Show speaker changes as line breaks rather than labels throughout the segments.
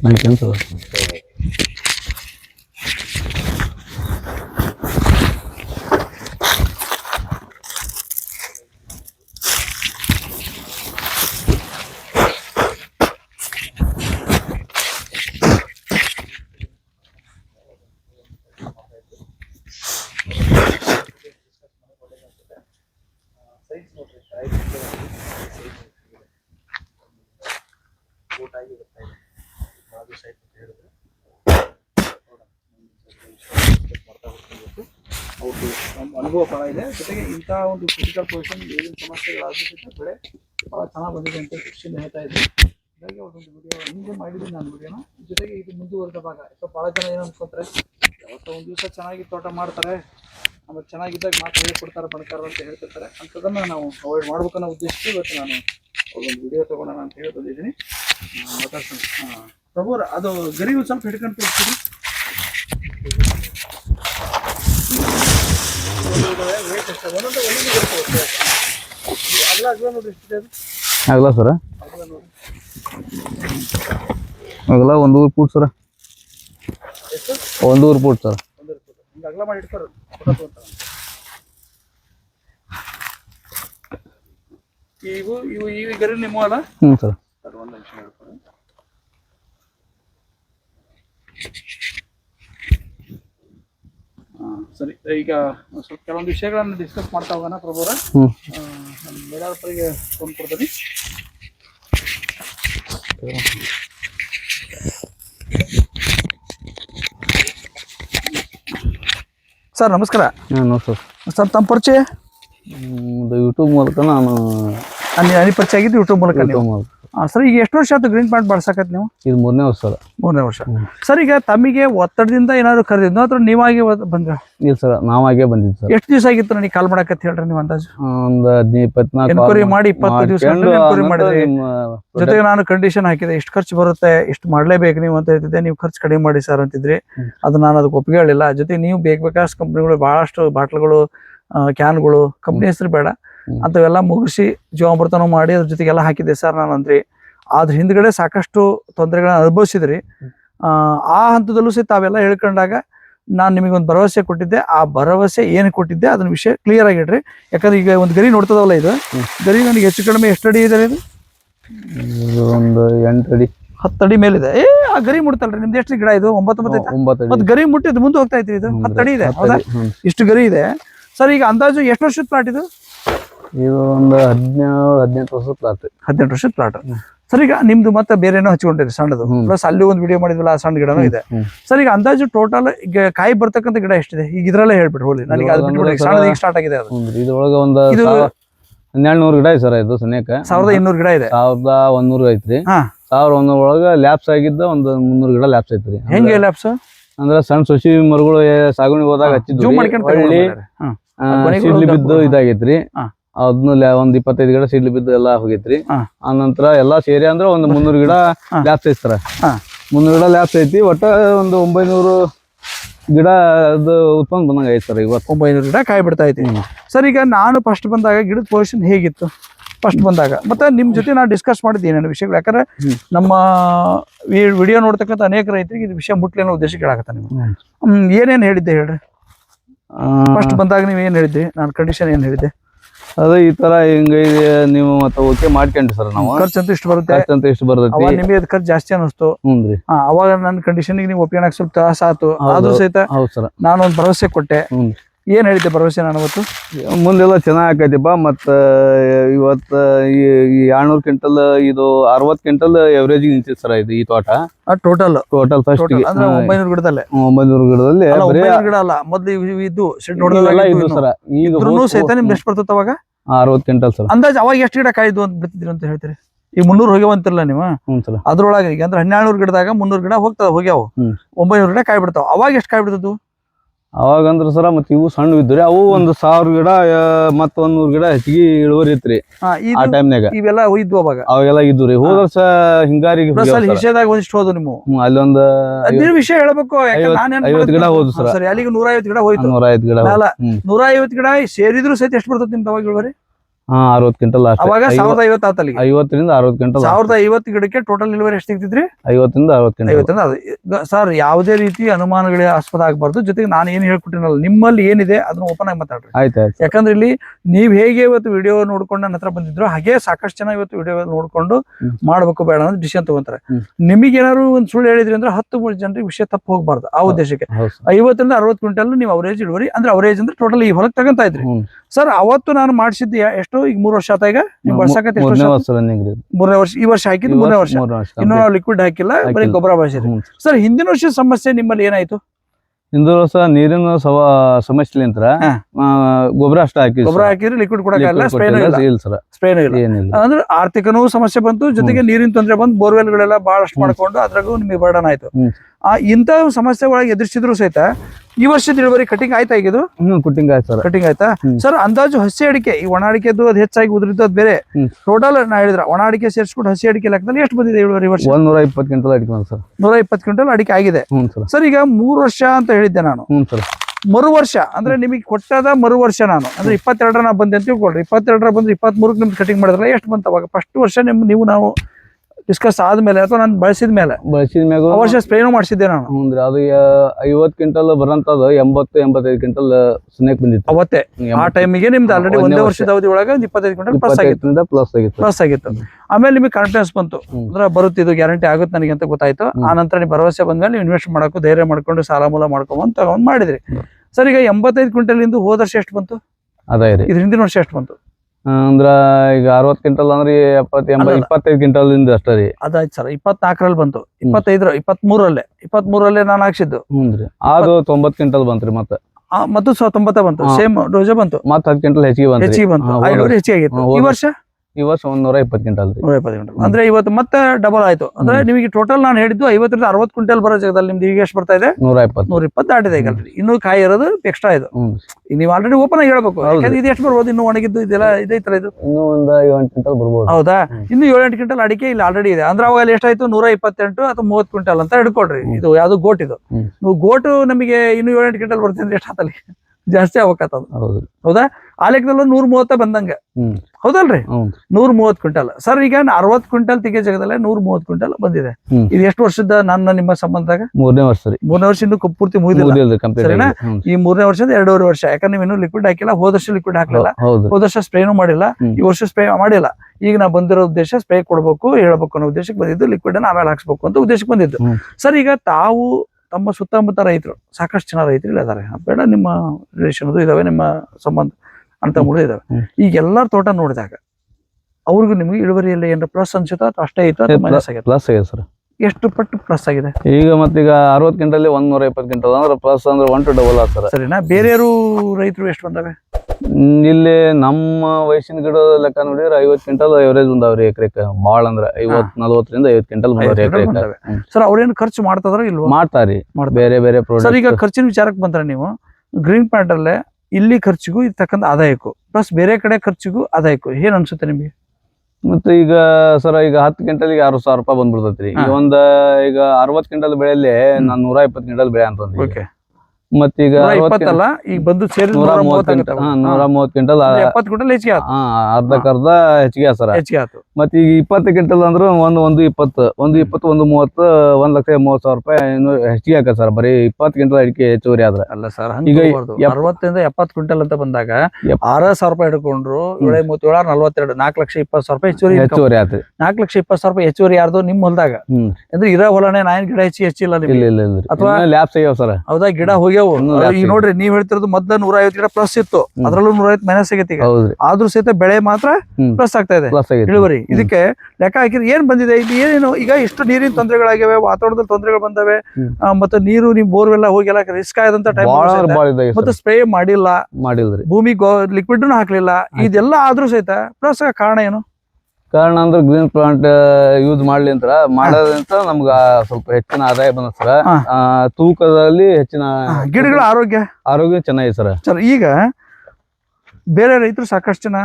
那你
清楚。ಅವ್ರದ್ದು ಅನುಭವ ಭಾಳ ಇದೆ. ಜೊತೆಗೆ ಇಂಥ ಒಂದು ಕ್ರಿಟಿಕಲ್ ಪೊಸಿಷನ್ ಏನೇನು ಸಮಸ್ಯೆಗಳಾಗುತ್ತೆ ಬೆಳೆ ಭಾಳ ಚೆನ್ನಾಗಿ ಬಂದಿದೆ ಅಂತ ಖುಷಿಯಿಂದ ಹೇಳ್ತಾ ಇದ್ದೆ ಹಾಗಾಗಿ ಅವ್ರೊಂದು ವಿಡಿಯೋ ಹಿಂದೆ ಮಾಡಿದ್ದೀನಿ ನಾನು ವಿಡಿಯೋನ ಜೊತೆಗೆ ಇದು ಮುಂದುವರೆದ ಭಾಗ. ಸೊ ಭಾಳ ಜನ ಏನು ಅನ್ಕೊಂತಾರೆ, ಯಾವತ್ತೋ ಒಂದು ದಿವಸ ಚೆನ್ನಾಗಿ ತೋಟ ಮಾಡ್ತಾರೆ, ಆಮೇಲೆ ಚೆನ್ನಾಗಿದ್ದಾಗ ಮಾತ್ರ ಹೇಳ್ಕೊಡ್ತಾರೆ ಬಣ್ಕಾರ ಅಂತ ಹೇಳ್ತಿರ್ತಾರೆ. ಅಂಥದ್ದನ್ನು ನಾವು ಅವಾಯ್ಡ್ ಮಾಡ್ಬೇಕನ್ನೋ ಉದ್ದೇಶಕ್ಕೆ ಇವತ್ತು ನಾನು ಅವ್ರೊಂದು ವಿಡಿಯೋ ತೊಗೊಳೋಣ ಅಂತ ಹೇಳಿ ಬಂದಿದ್ದೀನಿ ಮಾತಾಡ್ತೀನಿ. ಪ್ರಭು ಅದು ಗರಿ ಒಂದು ಸ್ವಲ್ಪ ಹಿಡ್ಕೊಂಡು ತೋರಿಸ್ತೀರಿ ವೇಟ್ ಎಷ್ಟು ಒಂದೊಂದು ಒಂದೊಂದು ಇರುತ್ತೆ ಅಗಲ ಅಗಲ ನೋಡ್ರಿ ಎಷ್ಟಿದೆ ಅದು
ಆಗಲ್ಲ ಸರ? ಆಗಲ್ಲ ಒಂದೂರು ಫೂಟ್ ಸರ ಒಂದೂರು ಫೂಟ್ ಸರ್.
ಇವು ಇವು ಈ ಗರಿ ನಿಮ್ಮ
ಹ್ಞೂ ಸರ್.
ಒಂದು ನಿಮಿಷ ಸರಿ. ಈಗ ಸ್ವಲ್ಪ ಕೆಲವೊಂದು ವಿಷಯಗಳನ್ನು ಡಿಸ್ಕಸ್ ಮಾಡ್ತಾ ಹೋಗೋಣ ಪ್ರಭುರ ಮೇಡಾಪರಿಗೆ ಫೋನ್ ಕೊಡ್ತೀನಿ. ಸರ್ ನಮಸ್ಕಾರ.
ಹಾಂ ನೋಡಿ ಸರ್
ಸರ್ ತಮ್ಮ ಪರಿಚಯ?
ಯೂಟ್ಯೂಬ್ ಮೂಲಕ ನಾನು
ಅಲ್ಲಿ ಅನಿ ಪರಿಚಯ ಆಗಿದ್ದು ಯೂಟ್ಯೂಬ್ ಮೂಲಕ. ಸರ್ ಈಗ ಎಷ್ಟು ವರ್ಷ ಆಯ್ತು ಗ್ರೀನ್ ಪಾಯಿಂಟ್ ಬಳಸಕತ್ ನೀವು?
ಇದು ಮೂರನೇ ವರ್ಷ ಸರ್
ಮೂರನೇ ವರ್ಷ. ಸರ್ ಈಗ ತಮಗೆ ಒತ್ತಡದಿಂದ ಏನಾದ್ರು ಕರೆದಿದ್ನೋ ಅಥವಾ ನೀವಾಗಿ ಬಂದ್ರ?
ಇಲ್ಲ ಸರ್ ನಾವಾಗೇ ಬಂದಿದ್ದು ಸರ್.
ಎಷ್ಟು ದಿವಸ ಆಗಿತ್ತು ನನಗೆ ಕಾಲ್ ಮಾಡಕತ್ ಹೇಳ್ರಿ ನೀವು ಅಂದಾಜು?
ಒಂದು ಹದಿನೈದು ಇಪ್ಪತ್ನಾಲ್ಕು
ಎನ್ಕ್ವೈರಿ ಮಾಡಿ ಇಪ್ಪತ್ತು ದಿವಸ ಎನ್ಕ್ವೈರಿ ಮಾಡಿದ್ರಿ. ಜೊತೆಗೆ ನಾನು ಕಂಡೀಷನ್ ಹಾಕಿದೆ. ಎಷ್ಟು ಖರ್ಚು ಬರುತ್ತೆ ಎಷ್ಟು ಮಾಡಲೇಬೇಕು ನೀವು ಅಂತ ಹೇಳ್ತಿದ್ದೆ. ನೀವು ಖರ್ಚು ಕಡಿಮೆ ಮಾಡಿ ಸರ್ ಅಂತಿದ್ರಿ. ಅದು ನಾನು ಅದಕ್ಕೆ ಒಪ್ಪಿಗೆ ಹೇಳಿಲ್ಲ. ಜೊತೆಗೆ ನೀವು ಬೇಕಾದಷ್ಟು ಕಂಪ್ನಿಗಳು ಬಹಳಷ್ಟು ಬಾಟ್ಲ್ಗಳು ಕ್ಯಾನ್ಗಳು ಕಂಪ್ನಿ ಹೆಸರು ಬೇಡ. ಅಂಥವೆಲ್ಲ ಮುಗಿಸಿ ಜೀವಾಮೃತನೂ ಮಾಡಿ ಅದ್ರ ಜೊತೆಗೆಲ್ಲ ಹಾಕಿದ್ದೆ ಸರ್ ನಾನು ಅಂದ್ರಿ ಅದ್ರ ಹಿಂದ್ಗಡೆ ಸಾಕಷ್ಟು ತೊಂದರೆಗಳನ್ನ ಅನುಭವಿಸಿದ್ರಿ. ಆ, ಹಂತದಲ್ಲೂ ಸಹ ತಾವೆಲ್ಲ ಹೇಳ್ಕೊಂಡಾಗ ನಾನು ನಿಮಗೆ ಒಂದು ಭರವಸೆ ಕೊಟ್ಟಿದ್ದೆ. ಆ ಭರವಸೆ ಏನು ಕೊಟ್ಟಿದ್ದೆ ಅದನ್ನ ವಿಷಯ ಕ್ಲಿಯರ್ ಆಗಿಡ್ರಿ. ಯಾಕಂದ್ರೆ ಈಗ ಒಂದು ಗರಿ ನೋಡ್ತದವಲ್ಲ ಇದು. ಗರಿ ನನಗೆ ಹೆಚ್ಚು ಕಡಿಮೆ ಎಷ್ಟು ಅಡಿ ಇದೆ ಇದು?
ಒಂದು ಎಂಟು ಅಡಿ.
ಹತ್ತು ಅಡಿ ಮೇಲಿದೆ. ಏ ಆ ಗರಿ ಮುಟ್ತಲ್ರಿ. ನಿಮ್ದು ಎಷ್ಟು ಗಿಡ ಇದು? ಒಂಬತ್ತು ಒಂಬತ್ತು ಐತಾ? ಮತ್ತೆ ಗರಿ ಮುಟ್ಟಿದ್ ಮುಂದೆ ಹೋಗ್ತಾ ಇತ್ತು ಇದು?
ಹ್ಮ್,
ಹತ್ತು ಅಡಿ ಇದೆ. ಹೌದಾ? ಇಷ್ಟು ಗರಿ ಇದೆ. ಸರ್ ಈಗ ಅಂದಾಜು ಎಷ್ಟು ವರ್ಷದ ಪ್ಲಾಟ್ ಇದು?
ಇದು ಒಂದು ಹದಿನೇಳು ಹದಿನೆಂಟು ವರ್ಷದ ಪ್ಲಾಟ್
ಹದಿನೆಂಟು ವರ್ಷದ ಪ್ಲಾಟ್ ಸರ್ ಈಗ ನಿಮ್ದು ಮತ್ತೆ ಬೇರೆ ಏನೋ ಹಚ್ಕೊಂಡಿರಿ ಸಣ್ಣದು. ಪ್ಲಸ್ ಅಲ್ಲಿ ಒಂದು ವಿಡಿಯೋ ಮಾಡಿದ್ವಲ್ಲ ಆ ಸಣ್ಣ ಗಿಡನೂ ಇದೆ. ಸರ್ ಈಗ ಅಂದಾಜು ಟೋಟಲ್ ಈಗ ಕಾಯಿ ಬರ್ತಕ್ಕಂಥ ಗಿಡ ಎಷ್ಟಿದೆ? ಈಗ ಇದ್ರಲ್ಲೇ ಹೇಳ್ಬಿಟ್ಟು ಹೋಲಿ ನನಗೆ ಅದು ಬಿಟ್ಬಿಡಿ
ಅಂದ್ರೆ
ಸಣ್ಣದು ಈಗ ಸ್ಟಾರ್ಟ್ ಆಗಿದೆ ಅದು.
ಇದ್ರೊಳಗೆ ಒಂದು
ಇದು-
ಹನ್ನೆರಡು ನೂರು ಗಿಡ ಐತೆ ಸರ್ ಇದು ಸನೇಕ
ಸಾವಿರದ ಇನ್ನೂರು ಗಿಡ ಇದೆ.
ಸಾವಿರದ ಒಂದೂರು ಐತ್ರಿ.
ಸಾವಿರದ
ಸಾವಿರ ಒಂದೂರ ಒಳಗೆ ಲ್ಯಾಪ್ಸ್ ಆಗಿದ್ದ ಒಂದು ಮುನ್ನೂರು ಗಿಡ ಲ್ಯಾಪ್ಸ್ ಐತ್ರಿ.
ಹೆಂಗೆ ಲ್ಯಾಪ್ಸ್?
ಅಂದ್ರೆ ಸಣ್ಣ ಸಸಿ ಮರಗಳು ಸಾಗುಣಿ ಹೋದಾಗ
ಹಚ್ಚಿದ್ರು
ಬಿದ್ದು ಇದಾಗೈತ್ರಿ. ಲ್ಯಾ- ಒಂದ್ ಇಪ್ಪತ್ತೈದು ಗಿಡ ಸಿಡ್ಲಿ ಬಿದ್ದು ಎಲ್ಲಾ ಹೋಗೈತ್ರಿ. ಆ ನಂತರ ಎಲ್ಲಾ ಸೇರಿ ಅಂದ್ರೆ ಒಂದು ಮುನ್ನೂರು ಗಿಡ. ಲ್ಯಾಪ್ಸ್ ಐತಿ ಸರ್
ಹಾ.
ಮುನ್ನೂರು ಗಿಡ ಲ್ಯಾಪ್ಸ್ ಐತಿ ಒಟ್ಟ ಒಂದು ಒಂಬೈನೂರು ಗಿಡ ಅದು ಉತ್ಪನ್ನ ಬಂದಂಗ ಐತಿ ಸರ್ ಇವತ್ತು.
ಒಂಬೈನೂರು ಗಿಡ ಕಾಯಿ ಬಿಡ್ತಾ ಐತಿ. ಸರ್ ಈಗ ನಾನು ಫಸ್ಟ್ ಬಂದಾಗ ಗಿಡದ ಪೊಸಿಷನ್ ಹೇಗಿತ್ತು? ಫಸ್ಟ್ ಬಂದಾಗ. ಮತ್ತೆ ನಿಮ್ ಜೊತೆ ನಾನು ಡಿಸ್ಕಸ್ ಮಾಡಿದ್ದೀನಿ ಏನೇನು ವಿಷಯಗಳು. ಯಾಕಂದ್ರೆ. ನಮ್ಮ ವಿಡಿಯೋ ನೋಡ್ತಕ್ಕಂಥ ಅನೇಕ ರೈತರಿಗೆ ಇದು ವಿಷಯ ಮುಟ್ಲಿ ಅನ್ನೋ ಉದ್ದೇಶಕ್ಕೆ ಹೇಳಕತ್ತ ನೀವು. ಏನೇನ್ ಹೇಳಿದ್ದೆ ಹೇಳ್ರಿ? ಫಸ್ಟ್ ಬಂದಾಗ ನೀವು ಏನ್ ಹೇಳಿದ್ದೆ ನಾನು ಕಂಡೀಷನ್ ಏನ್ ಹೇಳಿದ್ದೆ?
ಅದೇ ಈ ತರ ಹಿಂಗ ನೀವು ಮತ್ತೆ ಓಕೆ ಮಾಡ್ಕೊಂಡ್ರಿ ಸರ್ ನಾವು.
ಖರ್ಚು ಅಂತ ಇಷ್ಟು ಬರುತ್ತೆ.
ಖರ್ಚು ಅಂತ ಇಷ್ಟು ಬರುತ್ತೆ.
ಅವಾಗ ನಿಮಗೆ ಅದ್ ಖರ್ಚು ಜಾಸ್ತಿ ಅನಿಸ್ತು
ಹ್ಞೂನ್ರಿ
ಹಾ, ಅವಾಗ ನನ್ನ ಕಂಡೀಷನ್ಗೆ ನೀವು ಒಪ್ಪಿಗೆ ಸ್ವಲ್ಪ ತ್ರಾಸ ಆತು. ಆದ್ರೂ ಸಹಿತ
ಹೌದು ಸರ್.
ನಾನು ಒಂದು ಭರವಸೆ ಕೊಟ್ಟೆ. ಏನ್ ಹೇಳಿದ್ದೆ ಭರವಸೆ ನಾನು ಅವತ್ತು
ಮುಂದೆಲ್ಲ ಚೆನ್ನಾಗ್ ಬಾ ಮತ್ತ ಇವತ್ತ ಈ ಏಳ್ನೂರು ಕ್ವಿಂಟಲ್ ಇದು ಅರವತ್ ಕ್ವಿಂಟಲ್ ಎವರೇಜ್ ನಿಂತಿದೆ ಸರ್ ಇದು ಈ ತೋಟ.
ಟೋಟಲ್
ಟೋಟಲ್ ಫಸ್ಟ್
ಒಂಬೈನೂರು ಗಿಡದಲ್ಲೇ?
ಒಂಬೈನೂರು ಗಿಡದಲ್ಲಿ
ಗಿಡ ಅಲ್ಲ ಮೊದ್ಲು
ಇದ್ವು ಸರ್ ಈಗ
ಸಹಿತ ನಿಮ್ ಎಷ್ಟು ಬರ್ತದ ಅವಾಗ?
ಅರವತ್ ಕ್ವಿಂಟಲ್ ಸರ್.
ಅಂದಾಜ್ ಅವಾಗ ಎಷ್ಟು ಗಿಡ ಕಾಯ್ದು ಅಂತ ಬಿತ್ತಿದ್ರಿ ಅಂತ ಹೇಳ್ತೀರಿ? ಈ ಮುನ್ನೂರು ಹೋಗ್ಯಾವಂತಿರಲ್ಲ ನೀವು? ಅದ್ರೊಳಗೆ ಈಗ ಅಂದ್ರೆ ಹನ್ನೆರಡು ಗಿಡದಾಗ ಮುನ್ನೂರು ಗಿಡ ಹೋಗ್ತದ ಹೋಗ್ಯಾವ. ಒಂಬೈನೂರು ಗಿಡ ಕಾಯಿ ಬಿಡ್ತಾವ ಅವಾಗ ಎಷ್ಟು ಕಾಯಿ ಬಿಡ್ತದ್ದು
ಅವಾಗ ಅಂದ್ರ ಸರ ಮತ್ತೆ ಇವು ಸಣ್ಣ ಇದ್ರಿ ಅವು ಒಂದು ಸಾವಿರ ಗಿಡ ಮತ್ತ ಒಂದ್ ನೂರ್ ಗಿಡ ಹೆಚ್ಚಿಗೆ ಇಳುವರಿ ಇತ್ರಿ ಆ ಟೈಮ್ನಾಗ
ಇವೆಲ್ಲ ಇದ್ವು ಅವಾಗ.
ಅವಾಗೆಲ್ಲ ಇದ್ವು ರೀ. ಹೋದ ವರ್ಷ ಹಿಂಗಾರಿಗೆ sir.
ಒಂದಿಷ್ಟು ಹೋದು ನೀವು
ಅಲ್ಲೊಂದ್
ವಿಷಯ ಹೇಳ್ಬೇಕು ಯಾಕಂದ್ರೆ
ಐವತ್-
ನಾನ್ ಏನ್
ಐವತ್
ಮಾಡಿದ್ನಿ
ಗಿಡ
ಹೋದ್ ಸರ್. ಅಲ್ಲಿಗೆ ನೂರ ಐವತ್ತು ಗಿಡ ಹೋಯ್ತು.
ನೂರ ಐವತ್ತು ಗಿಡ
ನೂರ ಐವತ್ತು ಗಿಡ ಸೇರಿದ್ರು ಸಹಿತ ಎಷ್ಟು ಬರ್ತದೆ ನಿಮ್ದು ಅವಾಗ ಇಳುವರಿ?
ಹಾ ಅರವತ್ ಕ್ವಿಂಟಲ್
ಅವಾಗ ಸಾವಿರದ ಐವತ್ತು
ಐವತ್ತರಿಂದ ಅರವತ್ ಕ್ವಿಂಟಲ್
ಸಾವಿರದ ಐವತ್ತು ಗಿಡಕ್ಕೆ ಟೋಟಲ್ ಇಳುವರಿ ಎಷ್ಟು ಸಿಗ್ತಿದ್ರಿ?
ಐವತ್ತರಿಂದ ಅರವತ್ ಕ್ವಿಂಟಲ್.
ಐವತ್ತರಿಂದ ಅದು. ಸರ್ ಯಾವುದೇ ರೀತಿ ಅನುಮಾನಗಳ ಆಸ್ಪದ ಆಗಬಾರ್ದು. ಜೊತೆಗೆ ನಾನು ಏನು ಹೇಳ್ಕೊಟ್ಟಿನಲ್ಲ ನಿಮ್ಮಲ್ಲಿ ಏನಿದೆ ಅದನ್ನ ಓಪನ್ ಆಗಿ ಮಾತಾಡ್ರಿ.
ಆಯ್ತು
ಯಾಕಂದ್ರೆ ಇಲ್ಲಿ ನೀವ್ ಹೇಗೆ ಇವತ್ತು ವಿಡಿಯೋ ನೋಡ್ಕೊಂಡು ನನ್ನ ಹತ್ರ ಬಂದಿದ್ರು ಹಾಗೆ ಸಾಕಷ್ಟು ಜನ ಇವತ್ತು ವಿಡಿಯೋ ನೋಡ್ಕೊಂಡು. ಮಾಡ್ಬೇಕು ಬೇಡ ಅಂತ ಡಿಸಿಷನ್ ತಗೊಂತಾರೆ. ನಿಮಗೆ ಏನಾದ್ರು ಒಂದ್ ಸುಳ್ಳು ಹೇಳಿದ್ರಿ ಅಂದ್ರೆ ಹತ್ತು ಮೂರು ಜನರಿಗೆ ವಿಷಯ ತಪ್ಪು ಹೋಗ್ಬಾರ್ದು ಆ ಉದ್ದೇಶಕ್ಕೆ. ಐವತ್ತರಿಂದ ಅರವತ್ ಕ್ವಿಂಟಲ್ ನೀವು ಅವರೇಜ್ ಇಳುವರಿ ಅಂದ್ರೆ ಅವರೇಜ್ ಅಂದ್ರೆ ಟೋಟಲ್ ಈ ಹೊಲಕ್ ತಗೊಂತ ಇದ್ರಿ. ಸರ್ ಅವತ್ತು ನಾನು ಮಾಡಿಸಿದ್ದೆ ಎಷ್ಟು ಈಗ ಮೂರು ವರ್ಷ ಆತ ಈಗ? ನೀವು
ಮೂರನೇ
ವರ್ಷ?
ವರ್ಷ
ವರ್ಷ ಈ ವರ್ಷ ಹಾಕಿದ್ ಮೂರನೇ ವರ್ಷ
ಇನ್ನೂ ವರ್ಷ
ನಾವು ಲಿಕ್ವಿಡ್ ಹಾಕಿಲ್ಲ ಬರೀ ಗೊಬ್ಬರ ಬಳಸಿದ್ರಿ. ಸರ್. ಹಿಂದಿನ ವರ್ಷದ ಸಮಸ್ಯೆ ನಿಮ್ಮಲ್ಲಿ ಏನಾಯ್ತು?
ಹಿಂದಿನ ವರ್ಷ ನೀರಿನ ಸಮಸ್ಯೆ
ನಂತರ.
ಗೊಬ್ಬರ ಅಷ್ಟ ಹಾಕಿ
ಗೊಬ್ಬರ ಹಾಕಿದ್ರೆ ಲಿಕ್ವಿಡ್ ಕೊಡಕ್ಕಾಗಲ್ಲ ಸ್ಪ್ರೇನೂ ಇಲ್ಲ ಅಂದ್ರೆ ಆರ್ಥಿಕನೂ ಸಮಸ್ಯೆ ಬಂತು ಜೊತೆಗೆ ನೀರಿನ ತೊಂದರೆ ಬಂದು ಬೋರ್ವೆಲ್ ಗಳೆಲ್ಲ ಬಹಳಷ್ಟು. ಮಾಡ್ಕೊಂಡು ಅದ್ರಾಗೂ ನಿಮಗೆ ಬರ್ಡನ್ ಆಯ್ತು. ಆ ಇಂಥ ಸಮಸ್ಯೆ ಒಳಗೆ ಎದುರಿಸಿದ್ರು ಸಹಿತ ಈ ವರ್ಷದ ಇಳುವರಿ ಕಟಿಂಗ್ ಆಯ್ತಾ ಆಗಿದ್ದು ಇದು?
ಕಟಿಂಗ್ ಕುಟ್ಟಿಂಗ್ ಆಯ್ತು ಸರ್.
ಕಟಿಂಗ್ ಆಯ್ತಾ. ಸರ್ ಅಂದಾಜು ಹಸಿ ಅಡಿಕೆ ಈ ಒಣ ಅಡಿಕೆದು ಅದು ಹೆಚ್ಚಾಗಿ ಉದುರಿದ್ದು ಅದು ಬೇರೆ. ಟೋಟಲ್ ನಾ ಹೇಳಿದ್ರ ಒಣ ಅಡಿಕೆ ಸೇರಿಸ್ಕೊಂಡು ಹಸಿ ಅಡಿಕೆ ಲೆಕ್ಕದಲ್ಲಿ ಎಷ್ಟು ಬಂದಿದೆ ಇಳುವರಿ ವರ್ಷ?
ಒಂದ್ ನೂರ ಇಪ್ಪತ್ತು ಕ್ವಿಂಟಲ್ ಅಡಿಕೆ ಸರ್.
ನೂರ ಇಪ್ಪತ್ತು ಕ್ವಿಂಟಲ್ ಅಡಿಕೆ ಆಗಿದೆ.
ಹ್ಞೂ ಸರ್.
ಸರ್ ಈಗ ಮೂರು ವರ್ಷ ಅಂತ ಹೇಳಿದ್ದೆ ನಾನು.
ಹ್ಞೂ ಸರ್.
ಮರು ವರ್ಷ ಅಂದ್ರೆ ನಿಮಗೆ ಕೊಟ್ಟದ ಮರು ವರ್ಷ ನಾನು. ಅಂದ್ರೆ ಇಪ್ಪತ್ತೆರಡರ ನಾ ಬಂದೆ ಅಂತ ತಿಳ್ಕೊಳ್ರಿ ಇಪ್ಪತ್ತೆರಡರ ಬಂದ್ರೆ ಇಪ್ಪತ್ತ್ ಮೂರಕ್ಕೆ ನಿಮ್ಗೆ ಕಟಿಂಗ್ ಮಾಡಿದ್ರೆ ಎಷ್ಟು ಬಂತವಾಗ? ಫಸ್ಟ್ ವರ್ಷ ನಿಮ್ ನೀವು ನಾವು ಡಿಸ್ಕಸ್ ಆದ್ಮೇಲೆ ಅಥವಾ ನಾನು ಬಳಸಿದ ಮೇಲೆ
ಬಳಸಿದ ಮ್ಯಾಗ
ಆ ವರ್ಷ ಸ್ಪ್ರೇನು ಮಾಡಿಸಿದ್ದೆ ನಾನು.
ಹ್ಞೂ ಅದು ಐವತ್ತು ಕ್ವಿಂಟಲ್ ಬರಂತದ ಎಂಬತ್ತು ಎಂಬತ್ತೈದು ಕ್ವಿಂಟಲ್ ಸ್ನೇಕ್ ಬಂದಿತ್ತು.
ಅವತ್ತೇ. ಆ ಟೈಮಿಗೆ ನಿಮ್ದು ಆಲ್ರೆಡಿ
ಒಂದೇ
ವರ್ಷದ ಅವಧಿ ಒಳಗೆ ಇಪ್ಪತ್ತೈದು ಕ್ವಿಂಟಲ್ ಪ್ಲಸ್ ಆಗಿತ್ತು.
ಪ್ಲಸ್ ಆಗಿತ್ತು.
ಪ್ಲಸ್ ಆಗಿತ್ತು. ಆಮೇಲೆ ನಿಮಗೆ ಕಾನ್ಫಿಡೆನ್ಸ್ ಬಂತು. ಅಂದ್ರೆ ಬರುತ್ತೆ ಇದು ಗ್ಯಾರಂಟಿ ಆಗುತ್ತೆ ನನಗೆ ಅಂತ ಗೊತ್ತಾಯ್ತು. ಆ ನಂತರ ನೀವು ಭರವಸೆ ಬಂದ್ಮೇಲೆ ನೀವು ಇನ್ವೆಸ್ಟ್ ಮಾಡಕ್ಕೂ ಧೈರ್ಯ ಮಾಡ್ಕೊಂಡು ಸಾಲ ಮೂಲ ಮಾಡ್ಕೊಂಬಂದು ತಗೊಂಡು ಮಾಡಿದ್ರಿ. ಸರ್ ಈಗ ಎಂಬತ್ತೈದು ಕ್ವಿಂಟಲ್ ಇಂದು ಹೋದ ವರ್ಷ ಎಷ್ಟು ಬಂತು?
ಅದೇ ರೀ.
ಇದ್ರ ಹಿಂದಿನ ವರ್ಷ ಎಷ್ಟು ಬಂತು?
ಅಂದ್ರ ಈಗ ಅರವತ್ ಕ್ವಿಂಟಲ್ ಅಂದ್ರೆ ಎಪ್ಪತ್
ಎಂಬತ್.
ಇಪ್ಪತ್ತೈದು ಕ್ವಿಂಟಲ್ ಇಂದ ಅಷ್ಟೇ ರೀ.
ಅದಾಯ್ತು ಸರ್ ಇಪ್ಪತ್ನಾಲ್ಕರಲ್ಲಿ ಬಂತು. ಇಪ್ಪತ್ತೈದರ ಇಪ್ಪತ್ಮೂರಲ್ಲೇ. ಇಪ್ಪತ್ಮೂರಲ್ಲೇ ನಾನು ಹಾಕ್ಸಿದ್ದು.
ಹ್ಞೂ ಅದು ತೊಂಬತ್ತು ಕ್ವಿಂಟಲ್ ಬಂತ್ರಿ ಮತ್ತೆ.
ಆ, ಮತ್ತು ಸೊ ತೊಂಬತ್ತ ಬಂತು. ಸೇಮ್ ಡೋಸೆ ಬಂತು.
ಮತ್ತೆ ಹತ್ತು ಕ್ವಿಂಟಲ್ ಹೆಚ್ಚಿಗೆ ಬಂತು
ಹೆಚ್ಚಿಗೆ ಬಂತು. ಐನೂರು ಹೆಚ್ಚಿಗೆ ಆಗಿತ್ತು. ಈ ವರ್ಷ?
ಈ ವರ್ಷ ಒಂದ್ ನೂರ ಇಪ್ಪತ್ತು ಕ್ವಿಂಟಲ್ ರೀ.
ನೂರ ಇಪ್ಪತ್ತು ಕ್ವಿಂಟಲ್. ಅಂದ್ರೆ ಇವತ್ತು ಮತ್ತೆ ಡಬಲ್ ಆಯ್ತು. ಅಂದ್ರೆ. ನಿಮಗೆ ಟೋಟಲ್ ನಾನು ಹೇಳಿದ್ದು ಐವತ್ತರಿಂದ ಅರವತ್ತು ಕ್ವಿಂಟಲ್ ಬರೋ ಜಾಗದಲ್ಲಿ ನಿಮ್ದು ಈಗ ಎಷ್ಟು ಬರ್ತಾ ಇದೆ?
ನೂರ ಇಪ್ಪತ್ತು.
ನೂರ ಇಪ್ಪತ್ತು ದಾಟಿದೆ ಈಗ. ಇನ್ನೂ ಕಾಯಿ ಇರೋದು ಎಕ್ಸ್ಟ್ರಾ ಇದು. ನೀವು ಆಲ್ರೆಡಿ ಓಪನ್ ಆಗಿ ಹೇಳ್ಬೇಕು. ಯಾಕಂದ್ರೆ ಇದು ಎಷ್ಟು ಬರ್ಬೋದು? ಇನ್ನೂ ಒಣಗಿದ್ದು ಇದೆಲ್ಲ ತರ ಇದು.
ಇನ್ನೂ ಒಂದು ಏಳು ಕ್ವಿಂಟಲ್ ಬರ್ಬೋದು.
ಹೌದಾ? ಇನ್ನೂ ಏಳೆಂಟು ಕ್ವಿಂಟಲ್ ಅಡಿಕೆ ಇಲ್ಲಿ ಆಲ್ರೆಡಿ ಇದೆ. ಅಂದ್ರೆ ಅವಾಗ ಅಲ್ಲಿ ಎಷ್ಟಾಯ್ತು? ನೂರ ಇಪ್ಪತ್ತೆಂಟು ಅಥವಾ ಮೂವತ್ತು ಕ್ವಿಂಟಲ್ ಅಂತ ಹಿಡ್ಕೊಡ್ರಿ ಇದು ಯಾವುದು ಗೋಟ್ ಇದು. ನೀವು ಗೋಟು ನಮಗೆ ಇನ್ನು ಏಳೆಂಟು ಕ್ವಿಂಟಲ್ ಬರ್ತೀನಿ ಅಂದ್ರೆ ಎಷ್ಟು ಹತ್ತಲ್ಲಿ ಜಾಸ್ತಿ ಆಗ್ಬೇಕತ್ತದ
ಹೌದು.
ಹೌದಾ? ಆ ಲೆಕ್ಕದಲ್ಲಿ ನೂರ ಮೂವತ್ತ ಬಂದಂಗೆ. ಹೌದಲ್ರಿ? ನೂರ ಮೂವತ್ ಕ್ವಿಂಟಲ್. ಸರ್ ಈಗ ಅರವತ್ ಕ್ವಿಂಟಲ್ ತೆಗೆ ಜಾಗದಲ್ಲೇ ನೂರ ಮೂವತ್ ಕ್ವಿಂಟಲ್ ಬಂದಿದೆ. ಇದು ಎಷ್ಟು ವರ್ಷದ ನನ್ನ ನಿಮ್ಮ ಸಂಬಂಧದಾಗ?
ಮೂರನೇ ವರ್ಷ ರೀ.
ಮೂರನೇ ವರ್ಷ ಇನ್ನು ಪೂರ್ತಿ ಮುಗಿದಿಲ್ಲ. ಸರಿನಾ? ಈ ಮೂರನೇ ವರ್ಷದ ಎರಡೂವರೆ ವರ್ಷ. ಯಾಕಂದ್ರೆ ನೀವು ಇನ್ನೂ ಲಿಕ್ವಿಡ್ ಹಾಕಿಲ್ಲ ಹೋದ ವರ್ಷ ಲಿಕ್ವಿಡ್ ಹಾಕಲಿಲ್ಲ.
ಹೌದು
ವರ್ಷ ಸ್ಪ್ರೇನು ಮಾಡಿಲ್ಲ. ಈ ವರ್ಷ ಸ್ಪ್ರೇ ಮಾಡಿಲ್ಲ. ಈಗ ನಾ ಬಂದಿರೋ ಉದ್ದೇಶ ಸ್ಪ್ರೇ ಕೊಡ್ಬೇಕು ಹೇಳ್ಬೇಕು ಅನ್ನೋ ಉದ್ದೇಶಕ್ಕೆ ಬಂದಿದ್ದು ಲಿಕ್ವಿಡ್ ಅನ್ನ ಆಮೇಲೆ ಹಾಕ್ಸ್ಬೇಕು ಅಂತ ಉದ್ದೇಶಕ್ಕೆ ಬಂದಿದ್ದು. ಸರ್ ಈಗ ತಾವು ತಮ್ಮ ಸುತ್ತಮುತ್ತ ರೈತರು ಸಾಕಷ್ಟು ಜನ ರೈತರು ಇದಾರೆ. ಬೇಡ ನಿಮ್ಮ ರಿಲೇಷನ್ ಇದಾವೆ ನಿಮ್ಮ ಸಂಬಂಧ. ಅಂತಮಗಳು ಇದಾವೆ
ಹ್ಮ್.
ಈಗ ಎಲ್ಲರ ತೋಟ ನೋಡಿದಾಗ ಅವ್ರಿಗೂ ನಿಮ್ಗೆ ಇಳುವರಿಯಲ್ಲಿ ಏನಾರ ಪ್ಲಸ್ ಅನ್ಸುತ್ತಾ ಅಷ್ಟೇ ಇತ್ತು ಪ್ಲಸ್ ಆಗಿದೆ.
ಪ್ಲಸ್ ಆಗಿದೆ ಸರ್
ಎಷ್ಟು ಪಟ್ಟು ಪ್ಲಸ್ ಆಗಿದೆ?
ಈಗ ಮತ್ತೀಗ ಅರವತ್ತು ಕ್ವಿಂಟಲ್ ಒಂದ್ ನೂರ ಇಪ್ಪತ್ತು ಕ್ವಿಂಟಲ್ ಅಂದ್ರೆ ಪ್ಲಸ್ ಅಂದ್ರೆ ಒನ್ ಟು ಡಬಲ್ ಆಗ್ತಾರೆ
ಸರಿನಾ? ಬೇರೆಯವರು ರೈತರು ಎಷ್ಟು ಬಂದಾವೆ?
ಇಲ್ಲಿ ನಮ್ಮ ವಯಸ್ಸಿನ ಗಿಡ ಲೆಕ್ಕ ನೋಡಿದ್ರೆ ಐವತ್ತು ಕ್ವಿಂಟಲ್ ಎವರೇಜ್ ಬಂದಾವ್ರಿ ಎಕರೆಕ್. ಬಾಳ ಅಂದ್ರೆ ಐವತ್ ನಲ್ವತ್ತರಿಂದ ಐವತ್ ಕ್ವಿಂಟಲ್ ಬಂದವ್ರಿ.
ಸರ್ ಅವ್ರೇನು ಖರ್ಚು ಮಾಡ್ತದ್ರ ಇಲ್ವಾ?
ಮಾಡ್ತಾರಿ. ಬೇರೆ ಬೇರೆ
ಸರ್ ಈಗ ಖರ್ಚಿನ ವಿಚಾರಕ್ಕೆ ಬಂದ್ರೆ ನೀವು ಗ್ರೀನ್ ಪ್ಯಾಂಟ್ ಅಲ್ಲೇ ಇಲ್ಲಿ ಖರ್ಚಿಗೂ ಇರ್ತಕ್ಕಂಥ ಆದಾಯಕ್ಕೂ ಪ್ಲಸ್ ಬೇರೆ ಕಡೆ ಖರ್ಚಿಗೂ ಆದಾಯಕ್ಕೂ ಏನ್ ಅನ್ಸುತ್ತೆ ನಿಮಗೆ?
ಮತ್ತೆ ಈಗ ಸರ್ ಈಗ ಹತ್ತು ಕ್ವಿಂಟಲ್ಗೆ ಆರು ಸಾವಿರ ರೂಪಾಯಿ ಬಂದ್ಬಿಡ್ತೈತಿ ಈಗ. ಒಂದ್ ಈಗ ಅರವತ್ ಕ್ವಿಂಟಲ್ ಬೆಳೆಯಲ್ಲಿ ನಾನ್ ನೂರ ಇಪ್ಪತ್ತು ಕ್ವಿಂಟಲ್ ಬೆಳೆ ಅಂತಂದ್ರೆ ಮತ್ತೀಗ
ಇಪ್ಪತ್ತಲ್ಲ? ಈಗ ಬಂದು ಸೇರಿ
ನೂರ ಮೂವತ್ತು ಕ್ವಿಂಟಲ್ ನೂರ ಮೂವತ್ತು ಕ್ವಿಂಟಲ್
ಎಪ್ಪತ್ತು ಕ್ವಿಂಟಲ್ ಹೆಚ್ಚಿಗೆ ಆಯ್ತು
ಅರ್ಧಕ್ಕರ್ಧ ಹೆಚ್ಚಿಗೆ ಸರ್.
ಹೆಚ್ಚಿಗೆ ಆಯ್ತು
ಮತ್ತೆ ಈಗ ಇಪ್ಪತ್ತು ಕ್ವಿಂಟಲ್ ಅಂದ್ರೆ ಒಂದು ಒಂದು ಇಪ್ಪತ್ತು ಒಂದು ಇಪ್ಪತ್ತು ಒಂದು ಮೂವತ್ತು ಒಂದ್ ಲಕ್ಷ ಮೂವತ್ತು ಸಾವಿರ ರೂಪಾಯಿ ಇನ್ನು ಹೆಚ್ಚಿಗೆ ಹಾಕ ಸರ್. ಬರೀ ಇಪ್ಪತ್ತು ಕ್ವಿಂಟಲ್ ಅಡಿಕೆ ಹೆಚ್ಚುವರಿ ಆದ್ರೆ.
ಅಲ್ಲ ಸರ್
ಈಗ
ಅರವತ್ತರಿಂದ ಎಪ್ಪತ್ತು ಕ್ವಿಂಟಲ್ ಅಂತ ಬಂದಾಗ ಆರ ಸಾವಿರ ರೂಪಾಯಿ ಹಿಡ್ಕೊಂಡ್ರು ಏಳ ಮೂವತ್ತೇಳ ನಲ್ವತ್ತೆರಡು ನಾಲ್ಕು ಲಕ್ಷ ಇಪ್ಪತ್ತು ಸಾವಿರ ರೂಪಾಯಿ ಹೆಚ್ಚುವರಿ.
ಹೆಚ್ಚುವರಿ ಆತ್ರಿ
ನಾಲ್ಕು ಲಕ್ಷ ಇಪ್ಪತ್ತು ಸಾವಿರ ರೂಪಾಯಿ ಹೆಚ್ಚುವರಿ ಯಾರ್ದು? ನಿಮ್ಮ ಹೊಲದಾಗ. ಅಂದ್ರೆ ಇರೋ ಹೊಲನೇ ನಾಯಿನ ಗಿಡ ಹೆಚ್ಚಿ ಹೆಚ್ಚಿಲ್ಲ ನಿಮ್ಗೆ. ಅಥವಾ-
ಲ್ಯಾಬ್ಸ್ ಆಗ್ಯಾವ ಸರ್.
ಹೌದಾ? ಗಿಡ ಹೋಗ್ಯಾವು
ಇನ್ನೂ
ಈಗ. ನೋಡ್ರಿ ನೀವ್ ಹೇಳ್ತಿರೋದು ಮೊದ್ಲ ನೂರ ಐವತ್ತು ಗಿಡ ಪ್ಲಸ್ ಇತ್ತು. ಅದ್ರಲ್ಲೂ ನೂರ ಐವತ್ತು ಮೈನಸ್ ಆಗೈತಿ ಈಗ. ಆದ್ರೂ ಸಹಿತ ಬೆಳೆ ಮಾತ್ರ. ಪ್ಲಸ್ ಆಗ್ತಾ ಇದೆ. ಇಳುವರಿ. ಇದಕ್ಕೆ ಲೆಕ್ಕ ಹಾಕಿದ್ರೆ ಏನ್ ಬಂದಿದೆ? ಇದು ಏನೇನು? ಈಗ ಇಷ್ಟು ನೀರಿನ ತೊಂದರೆಗಳಾಗಿವೆ ವಾತಾವರಣದಲ್ಲಿ ತೊಂದರೆಗಳು ಬಂದವೆ. ಮತ್ತೆ ನೀರು ನಿಮ್ ಬೋರ್ವೆಲ್ಲ ಹೋಗಿಲ್ಲ ರಿಸ್ಕ್ ಆದಂತ ಟೈಮ್ ಮತ್ತೆ ಸ್ಪ್ರೇ ಮಾಡಿಲ್ಲ.
ಮಾಡಿಲ್ಲ
ಭೂಮಿ ಲಿಕ್ವಿಡ್ ಹಾಕ್ಲಿಲ್ಲ. ಇದೆಲ್ಲ ಆದ್ರೂ ಸಹಿತ ಪ್ಲಸ್ ಕಾರಣ ಏನು?
ಕಾರಣ ಅಂದ್ರೆ ಗ್ರೀನ್ ಪ್ಲಾಂಟ್ ಯೂಸ್ ಮಾಡ್ಲಿ ಅಂತ ಮಾಡೋದ್ರಿಂದ ನಮ್ಗ ಸ್ವಲ್ಪ ಹೆಚ್ಚಿನ ಆದಾಯ ಬಂದ ಸರ್. ತೂಕದಲ್ಲಿ ಹೆಚ್ಚಿನ
ಗಿಡಗಳ ಆರೋಗ್ಯ?
ಆರೋಗ್ಯ ಚೆನ್ನಾಗಿದೆ ಸರ್.
ಸರ್ ಈಗ ಬೇರೆ ರೈತರು ಸಾಕಷ್ಟು ಜನ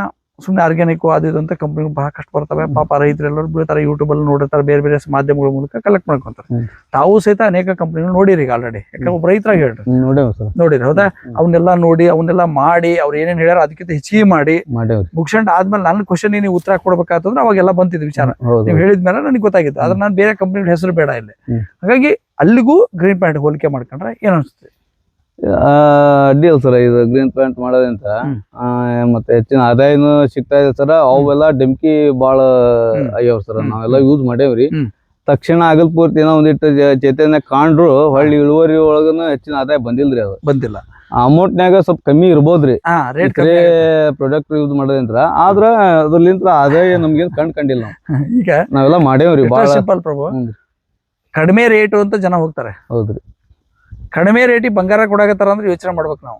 ಸುಮ್ಮನೆ ಆರ್ಗ್ಯಾನಿಕ್ ಅದು ಇದು ಅಂತ ಕಂಪ್ನಿ ಬಹಳ ಕಷ್ಟ ಬರ್ತವೆ ಪಾಪ ರೈತರೆಲ್ಲರೂ ಬೀಳ್ತಾರೆ ಯೂಟ್ಯೂಬ್ ಅಲ್ಲಿ ನೋಡಿರ್ತಾರೆ ಬೇರೆ ಬೇರೆ ಮಾಧ್ಯಮಗಳ ಮೂಲಕ ಕಲೆಕ್ಟ್ ಮಾಡ್ಕೊಂತಾರೆ. ತಾವು ಸಹಿತ ಅನೇಕ ಕಂಪ್ನಿಗಳು ನೋಡಿರಿ ಈಗ ಆಲ್ರೆಡಿ ಯಾಕಂದ್ರೆ ಒಬ್ಬ ರೈತರಾಗಿ ಹೇಳ್ರಿ. ನೋಡಿರಿ ಹೌದಾ? ಅವನ್ನೆಲ್ಲ ನೋಡಿ ಅವನ್ನೆಲ್ಲ ಮಾಡಿ ಅವ್ರು ಏನೇನು ಹೇಳ್ಯಾರ ಅದಕ್ಕಿಂತ ಹೆಚ್ಚಿಗೆ ಮಾಡಿ ಮುಗಿಸ್ಕೊಂಡು ಆದ್ಮೇಲೆ ನನ್ನ ಕ್ವಶನ್ ನೀವು ಉತ್ತರ ಕೊಡ್ಬೇಕಾತಂದ್ರೆ ಅವಾಗೆಲ್ಲ ಬಂತಿದ್ದು ವಿಚಾರ.
ನೀವು
ನೀವು ಹೇಳಿದ್ಮೇಲೆ ನನಗೆ ಗೊತ್ತಾಗಿತ್ತು. ಆದ್ರೆ ನಾನು ಬೇರೆ ಕಂಪನಿ ಹೆಸರು ಬೇಡ ಇಲ್ಲಿ. ಹಾಗಾಗಿ ಅಲ್ಲಿಗೂ ಗ್ರೀನ್ ಪ್ಯಾಂಟ್ ಹೋಲಿಕೆ ಮಾಡ್ಕೊಂಡ್ರೆ ಏನ್ ಅನ್ಸುತ್ತೆ?
ಆ, ಇಲ್ಲ ಸರ್ ಇದು ಗ್ರೀನ್ ಪ್ಯಾಂಟ್ ಮಾಡೋದ್ರಿಂದ ಮತ್ತೆ ಹೆಚ್ಚಿನ ಆದಾಯನು ಸಿಗ್ತಾ ಇದೆ ಸರ್. ಅವೆಲ್ಲ ಡೆಮ್ಕಿ ಬಾಳ
ಅಯ್ಯವ್
ಆಗ್ಯಾವ ಸರ್. ನಾವೆಲ್ಲ ಯೂಸ್ ಮಾಡೇವ್ರಿ. ತಕ್ಷಣ ಆಗಲ್ ಪೂರ್ತಿ ಏನೋ ಒಂದಿಟ್ಟು ಚೈತನ್ಯ ಚೇತನ ಕಾಂಡ್ರು ಹೊಳ್ಳಿ ಇಳುವರಿ ಒಳಗನು ಹೆಚ್ಚಿನ ಆದಾಯ ಬಂದಿಲ್ರಿ ಅದು.
ಬಂದಿಲ್ಲ.
ಅಮೌಂಟ್ನ್ಯಾಗ ಸ್ವಲ್ಪ ಕಮ್ಮಿ ಇರ್ಬೋದ್ರಿ. ಪ್ರಾಡಕ್ಟ್ ಯೂಸ್ ಮಾಡೋದ್ರಿಂದ ಆದ್ರ ಅದ್ರಲಿಂತ್ರ ಆದಾಯ ನಮ್ಗೇನ್ ಕಂಡ್ ಕಂಡಿಲ್ಲ
ಈಗ
ನಾವೆಲ್ಲ ಮಾಡೇವ್ರಿ ಬಾಳ.
ಸಿಂಪಲ್ ಪ್ರಭು. ಕಡಿಮೆ ರೇಟು ಅಂತ ಜನ ಹೋಗ್ತಾರೆ.
ಹೌದ್ರಿ.
ಕಡಿಮೆ ರೇಟಿಗೆ ಬಂಗಾರ ಕೊಡಾಕತ್ತಾರ ಅಂದ್ರೆ ಯೋಚನೆ ಮಾಡ್ಬೇಕು ನಾವು.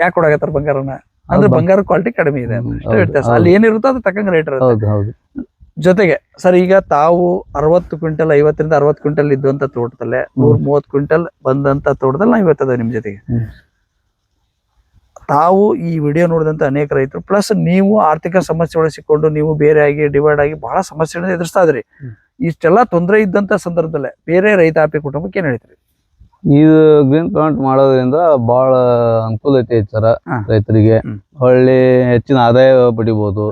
ಯಾಕೆ ಕೊಡಾಕತ್ತಾರ ಬಂಗಾರನ? ಅಂದ್ರೆ. ಬಂಗಾರ ಕ್ವಾಲಿಟಿ ಕಡಿಮೆ ಇದೆ ಅಂತ. ವ್ಯತ್ಯಾಸ. ಅಲ್ಲಿ ಏನಿರುತ್ತೋ ಅದು ತಕ್ಕಂಗೆ ರೇಟ್ ಇರುತ್ತೆ. ಜೊತೆಗೆ ಸರ್ ಈಗ ತಾವು ಅರವತ್ತು ಕ್ವಿಂಟಲ್ ಐವತ್ತರಿಂದ ಅರವತ್ತು ಕ್ವಿಂಟಲ್ ಇದ್ದಂತ ತೋಟದಲ್ಲೇ ನೂರ ಮೂವತ್ತು ಕ್ವಿಂಟಲ್ ಬಂದಂತ ತೋಟದಲ್ಲಿ ನಾವು ಇವತ್ತದ ನಿಮ್ ಜೊತೆಗೆ. ತಾವು ಈ ವಿಡಿಯೋ ನೋಡಿದಂತ ಅನೇಕ ರೈತರು ಪ್ಲಸ್ ನೀವು ಆರ್ಥಿಕ ಸಮಸ್ಯೆ ಒಳಸಿಕೊಂಡು ಸಿಕ್ಕೊಂಡು ನೀವು ಬೇರೆ ಆಗಿ ಡಿವೈಡ್ ಆಗಿ ಬಹಳ ಸಮಸ್ಯೆಗಳನ್ನ ಎದುರಿಸ್ತಾ ಇದ್ರಿ. ಇಷ್ಟೆಲ್ಲ ತೊಂದರೆ ಇದ್ದಂತ ಸಂದರ್ಭದಲ್ಲೇ ಬೇರೆ ರೈತಾಪಿ ಕುಟುಂಬಕ್ಕೆ ಏನ್ ಹೇಳ್ತೀರಿ?
ಇದು ಗ್ರೀನ್ ಪ್ಲಾಂಟ್ ಮಾಡೋದ್ರಿಂದ ಬಹಳ ಅನುಕೂಲ ಐತಿ ಸರ
ಹಾ.
ರೈತರಿಗೆ. ಹೊಳ್ಳಿ ಹೆಚ್ಚಿನ ಆದಾಯ ಪಡಿಬಹುದು.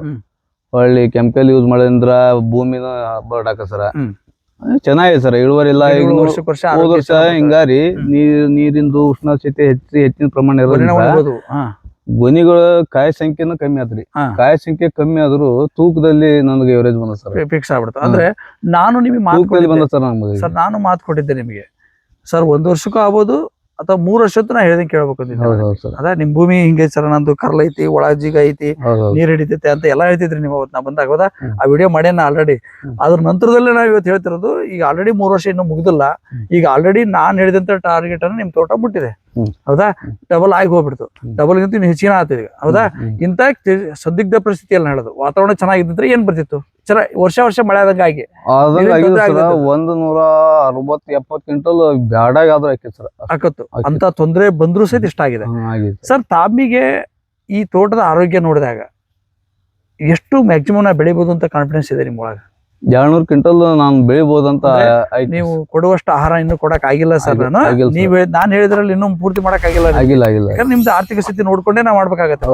ಹೊಳ್ಳಿ ಕೆಮಿಕಲ್ ಯೂಸ್ ಮಾಡೋದ್ರಿಂದ ಭೂಮಿನ ಬರ್ಡಾಕ ಸರ.
ಚೆನ್ನಾಗಿ
ಚೆನ್ನಾಗಿದೆ ಸರ್ ಇಳುವರಿ ಇಲ್ಲ ಈಗ
ವರ್ಷ
ಹೋದ ವರ್ಷ
ಚೆನ್ನಾಗ್
ಹಿಂಗಾರಿ. ನೀರ್ ನೀರಿಂದು ಉಷ್ಣಾಂಶತೆ ಹೆಚ್ಚಿ ಹೆಚ್ಚಿನ ಪ್ರಮಾಣ ಇರೋದ್ರಿಂದ ಗೊನಿಗಳ ಕಾಯಿ ಸಂಖ್ಯೆನೂ ಕಮ್ಮಿ ಆತ್ರಿ. ಕಾಯ ಸಂಖ್ಯೆ ಕಮ್ಮಿ ಆದ್ರೂ ತೂಕದಲ್ಲಿ ನನಗೆ ಎವರೇಜ್ ಬಂದ ಸರ್.
ಫಿಕ್ಸ್ ಆಗ್ಬಿಡ್ತು ಅಂದ್ರೆ ನಾನು ನಿಮಗೆ ಮಾತು
ಬಂದ ಸರ್
ನಾನು ಮಾತು ಕೊಟ್ಟಿದ್ದೆ ನಿಮಗೆ. ಸರ್ ಒಂದ್ ವರ್ಷಕ್ಕೂ ಆಗ್ಬೋದು ಅಥವಾ ಮೂರ್ ವರ್ಷದ್ದು ನಾ ಹೇಳ್ದಂಗೆ ಕೇಳ್ಬೇಕು ಅದ ನಿಮ್ ಭೂಮಿ ಹಿಂಗೆ ಸರ್ ನಂದು ಕರ್ಲ ಐತಿ ಐತಿ ನೀರ್ ಹಿಡಿತೈತೆ ಅಂತ ಎಲ್ಲಾ ಹೇಳ್ತಿದ್ರಿ ನೀವು ಅವತ್ತು ನಾ ಬಂದಾಗ. ಹೋದ ಆ ವಿಡಿಯೋ ಮಾಡ್ಯಾನ ಆಲ್ರೆಡಿ. ಅದ್ರ ನಂತರದಲ್ಲೇ ನಾವ್ ಇವತ್ತು ಹೇಳ್ತಿರೋದು ಈಗ ಆಲ್ರೆಡಿ ಮೂರ್ ವರ್ಷ ಇನ್ನೂ ಮುಗ್ದಿಲ್ಲ. ಈಗ ಆಲ್ರೆಡಿ ನಾನ್ ಹೇಳಿದಂತ ಟಾರ್ಗೆಟ್ ಅನ್ನ ನಿಮ್ ತೋಟ ಮುಟ್ಟಿದೆ. ಹೌದಾ? ಡಬಲ್ ಆಗಿ ಹೋಗ್ಬಿಡ್ತು. ಡಬಲ್ ಗಿಂತ ಇನ್ನು ಹೆಚ್ಚಿನ ಈಗ. ಹೌದಾ? ಇಂತ ಸಂದಿಗ್ಧ ಪರಿಸ್ಥಿತಿಯಲ್ಲಿ ಹೇಳೋದು ವಾತಾವರಣ ಚೆನ್ನಾಗಿದ್ದಿದ್ರೆ ಏನ್ ಬರ್ತಿತ್ತು? ಚರ ವರ್ಷ ವರ್ಷ ಮಳೆ ಆದಂಗ ಆಗಿ.
ಒಂದ್ ನೂರ ಅರವತ್ ಎಪ್ಪತ್ ಕ್ವಿಂಟಲ್ ಬ್ಯಾಡಾಗ ಆದ್ರೂ ಹಾಕಿ ಸರ್. ಹಾಕತ್ತು
ಅಂತ ತೊಂದರೆ ಬಂದ್ರು ಸಹಿತ ಇಷ್ಟ ಆಗಿದೆ. ಸರ್ ತಾಮಿಗೆ ಈ ತೋಟದ ಆರೋಗ್ಯ ನೋಡಿದಾಗ ಎಷ್ಟು ಮ್ಯಾಕ್ಸಿಮಮ್ ನಾ ಬೆಳಿಬೋದು ಅಂತ ಕಾನ್ಫಿಡೆನ್ಸ್ ಇದೆ ನಿಮ್ಮೊಳಗೆ
ಎರಡ್ನೂರ್ ಕ್ವಿಂಟಲ್ ನಾನು ಬೆಳಿಬಹುದಂತ
ನೀವು ಕೊಡುವಷ್ಟು ಆಹಾರ ಇನ್ನು ಕೊಡಕ್ ಆಗಿಲ್ಲ ಸರ್ ನಾನು. ನೀವ್ ನಾನ್ ಹೇಳಿದ್ರಲ್ಲಿ ಇನ್ನೂ ಪೂರ್ತಿ ಮಾಡಕ್ ಆಗಿಲ್ಲ.
ಆಗಿಲ್ಲ ಆಗಿಲ್ಲ
ಯಾಕಂದ್ರೆ ನಿಮ್ದು ಆರ್ಥಿಕ ಸ್ಥಿತಿ ನೋಡ್ಕೊಂಡೇ ನಾವು ಮಾಡ್ಬೇಕಾಗತ್ತೆ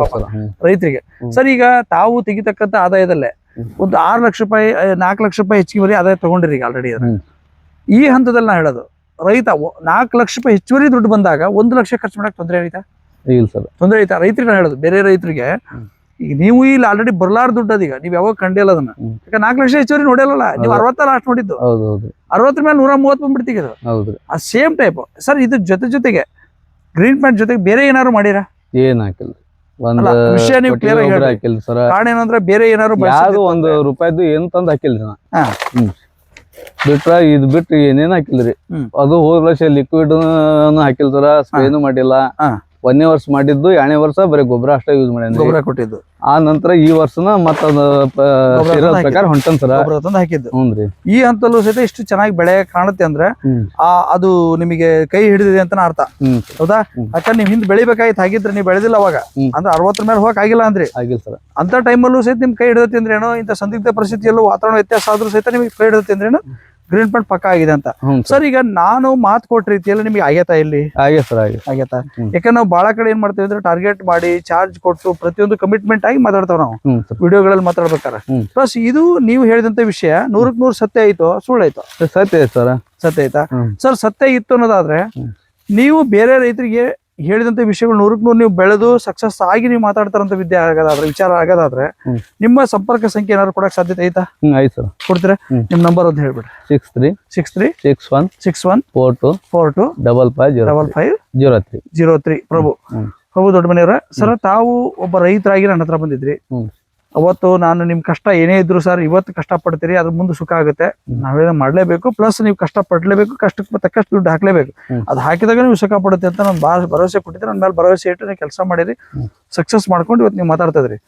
ರೈತರಿಗೆ. ಸರ್ ಈಗ ತಾವು ತೆಗಿತಕ್ಕಂತ ಆದಾಯದಲ್ಲೇ. ಒಂದು ಆರು ಲಕ್ಷ ರೂಪಾಯಿ ನಾಲ್ಕು ಲಕ್ಷ ರೂಪಾಯಿ ಹೆಚ್ಚುವರಿ ಆದಾಯ ತಗೊಂಡಿರಿ ಈಗ ಆಲ್ರೆಡಿ. ಈ ಹಂತದಲ್ಲಿ ನಾ ಹೇಳೋದು ರೈತ ನಾಲ್ಕು ಲಕ್ಷ ರೂಪಾಯಿ ಹೆಚ್ಚುವರಿ ದುಡ್ಡು ಬಂದಾಗ ಒಂದು ಲಕ್ಷ ಖರ್ಚು ಮಾಡಕ್ ತೊಂದರೆ ಆಯ್ತಾ
ಇಲ್ಲ ಸರ್
ತೊಂದರೆ ಆಯ್ತಾ ರೈತರಿಗೆ ನಾ ಹೇಳೋದು ಬೇರೆ ರೈತರಿಗೆ. ಈಗ ನೀವು ಇಲ್ಲಿ ಆಲ್ರೆಡಿ ಬರ್ಲಾರ ದುಡ್ಡು ಅದೀಗ. ನೀವು ಯಾವಾಗ ಕಂಡಿಲ್ಲ ಅದನ್ನ.
ಹ್ಮ್.
ಯಾಕೆ ನಾಲ್ಕು ಲಕ್ಷ ಹೆಚ್ಚುವರಿ ನೋಡಿಲ್ಲಲ್ಲ ನೀವು. ಅರವತ್ತ ಲಾಸ್ಟ್ ನೋಡಿದ್ದು.
ಹೌದು ಹೌದು.
ಅರವತ್ತರ ಮೇಲೆ ನೂರ ಮೂವತ್ತು ಬಂದ್ಬಿಡ್ತೀಗ ಅದು ಆ ಸೇಮ್ ಟೈಪ್ ಸರ್ ಇದ್ರ ಜೊತೆ ಜೊತೆಗೆ ಗ್ರೀನ್ ಪ್ಯಾಂಟ್ ಜೊತೆಗೆ ಬೇರೆ ಏನಾದ್ರು ಮಾಡಿರ?
ಏನ್ ಹಾಕಿಲ್ಲ.
ವಿಷಯ ನೀವು
ಹಾಕಿಲ್ಲ ಸರ್.
ಕಾರಣ ಏನಂದ್ರೆ ಬೇರೆ ಏನಾದ್ರು
ಒಂದು ರೂಪಾಯಿದು ಏನ್ ತಂದ್ ಬಿಟ್ರ ಇದ್ ಬಿಟ್ಟು ಏನೇನ್ ಹಾಕಿಲ್ರಿ? ಅದು ಹೋದ ಲಕ್ಷ ಲಿಕ್ವಿಡ್ ಹಾಕಿಲ್ಲ ಸರ ಸ್ಪ್ರೇನು ಮಾಡಿಲ್ಲ. ಒಂದನೇ ವರ್ಷ ಮಾಡಿದ್ದು ಎರಡನೇ ವರ್ಷ ಬರೀ ಗೊಬ್ಬರ ಅಷ್ಟೇ ಯೂಸ್ ಮಾಡಿ
ಗೊಬ್ಬರ ಕೊಟ್ಟಿದ್ದು.
ಆ ನಂತರ ಈ ವರ್ಷನ
ಮತ್ತೊಂದು
ಪ್ರಕಾರ ಹೊಂಟನ್ ಸರ.
ತಂದು ಹಾಕಿದ್ದು. ಈ ಹಂತಲ್ಲೂ ಸಹಿತ ಇಷ್ಟು ಚೆನ್ನಾಗಿ ಬೆಳೆ ಕಾಣುತ್ತೆ ಅಂದ್ರೆ ಆ ಅದು ನಿಮಗೆ ಕೈ ಹಿಡಿದಿದೆ ಅಂತ ಅರ್ಥ. ಹೌದಾ. ಯಾಕಂದ್ರೆ ನೀವು ಹಿಂದ್ ಬೆಳಿಬೇಕಾಯ್ತು ಹಾಗಿದ್ರೆ ನೀವು ಬೆಳೆದಿಲ್ಲ ಅವಾಗ. ಅಂದ್ರೆ ಅರವತ್ತರ ಮೇಲೆ ಹೋಗಕ್ ಆಗಿಲ್ಲ ಅಂದ್ರೆ.
ಆಗಿಲ್ಲ ಸರ್.
ಅಂತ ಟೈಮಲ್ಲೂ ಸಹಿತ ನಿಮ್ ಕೈ ಹಿಡಿದತಿ ಅಂದ್ರೆ ಏನೋ ಇಂತ ಸಂದಿಗ್ಧ ಪರಿಸ್ಥಿತಿಯಲ್ಲೂ ವಾತಾವರಣ ವ್ಯತ್ಯಾಸ ಆದ್ರೂ ಸಹಿತ ನಿಮಗೆ ಕೈ ಹಿಡಿದತಿ ಅಂದ್ರೆ ಏನೋ ಗ್ರೀನ್ ಪಾಯಿಂಟ್ ಪಕ್ಕ ಆಗಿದೆ ಅಂತ.
ಸರ್.
ಈಗ ನಾನು ಮಾತು ಕೊಟ್ಟ ರೀತಿಯಲ್ಲಿ ನಿಮಗೆ ಆಗೇತಾ ಇಲ್ಲಿ?
ಸರ್
ಆಗೇತಾ. ಯಾಕಂದ್ರೆ ನಾವು ಬಹಳ ಕಡೆ ಏನ್ ಮಾಡ್ತೀವಿ ಅಂದ್ರೆ ಟಾರ್ಗೆಟ್ ಮಾಡಿ ಚಾರ್ಜ್ ಕೊಟ್ಟು ಪ್ರತಿಯೊಂದು ಕಮಿಟ್ಮೆಂಟ್ ಆಗಿ ಮಾತಾಡ್ತಾವ ನಾವು. ವಿಡಿಯೋಗಳಲ್ಲಿ ಮಾತಾಡ್ಬೇಕಾರೆ. ಪ್ಲಸ್ ಇದು ನೀವು ಹೇಳಿದಂತ ವಿಷಯ ನೂರಕ್ ನೂರು ಸತ್ಯ ಆಯ್ತು ಸುಳ್ಳಾಯ್ತು?
ಸತ್ಯ ಐತ ಸರ್.
ಸತ್ಯ ಆಯ್ತಾ. ಸರ್ ಸತ್ಯ ಇತ್ತು ಅನ್ನೋದಾದ್ರೆ ನೀವು ಬೇರೆ ರೈತರಿಗೆ ಹೇಳಿದಂತ ವಿಷಯಗಳು ನೂರಕ್ಕೆ ನೂರು ನೀವು ಬೆಳೆದು ಸಕ್ಸಸ್ ಆಗಿ ನೀವು ಮಾತಾಡ್ತಾರಂತ ವಿದ್ಯೆ ಆಗೋದಾದ್ರೆ ವಿಚಾರ ಆಗೋದಾದ್ರೆ. ನಿಮ್ಮ ಸಂಪರ್ಕ ಸಂಖ್ಯೆ ಏನಾದ್ರು ಕೊಡಕ್ ಸಾಧ್ಯತೆ ಐತಾ?
ಆಯ್ತು ಸರ್.
ಕೊಡ್ತೀರಾ. ನಿಮ್ ನಂಬರ್ ಅಂತ ಹೇಳ್ಬಿಡಿ
six three
six three
six one
six one
four two
four two
double five zero
double five
zero three
zero three Prabhu. Prabhu ದೊಡ್ಡ ಮನೆಯವರ ಸರ್ ತಾವು ಒಬ್ಬ ರೈತರಾಗಿ ನನ್ನ ಹತ್ರ ಬಂದಿದ್ರಿ. ಅವತ್ತು ನಾನು ನಿಮ್ ಕಷ್ಟ ಏನೇ ಇದ್ರು ಸರ್ ಇವತ್ತು ಕಷ್ಟ ಪಡ್ತೀರಿ ಅದ್ರ ಮುಂದೆ ಸುಖ ಆಗುತ್ತೆ ನಾವೇನ ಮಾಡ್ಲೇಬೇಕು ಪ್ಲಸ್ ನೀವು ಕಷ್ಟ ಪಡ್ಲೇಬೇಕು ಕಷ್ಟಕ್ಕೆ ತಕ್ಕಷ್ಟು ದುಡ್ಡು ಹಾಕ್ಲೇಬೇಕು. ಅದು ಹಾಕಿದಾಗ ನೀವು ಸುಖ ಪಡುತ್ತೆ ಅಂತ ನಾನು ಭಾಳ ಭರವಸೆ ಕೊಟ್ಟಿದ್ದೆ ನನ್ನ ಮೇಲೆ ಭರವಸೆ ಇಟ್ಟು ನೀವು ಕೆಲಸ ಮಾಡಿರಿ. ಸಕ್ಸಸ್ ಮಾಡ್ಕೊಂಡು ಇವತ್ತು ನೀವು ಮಾತಾಡ್ತಾ ಇದ್ರಿ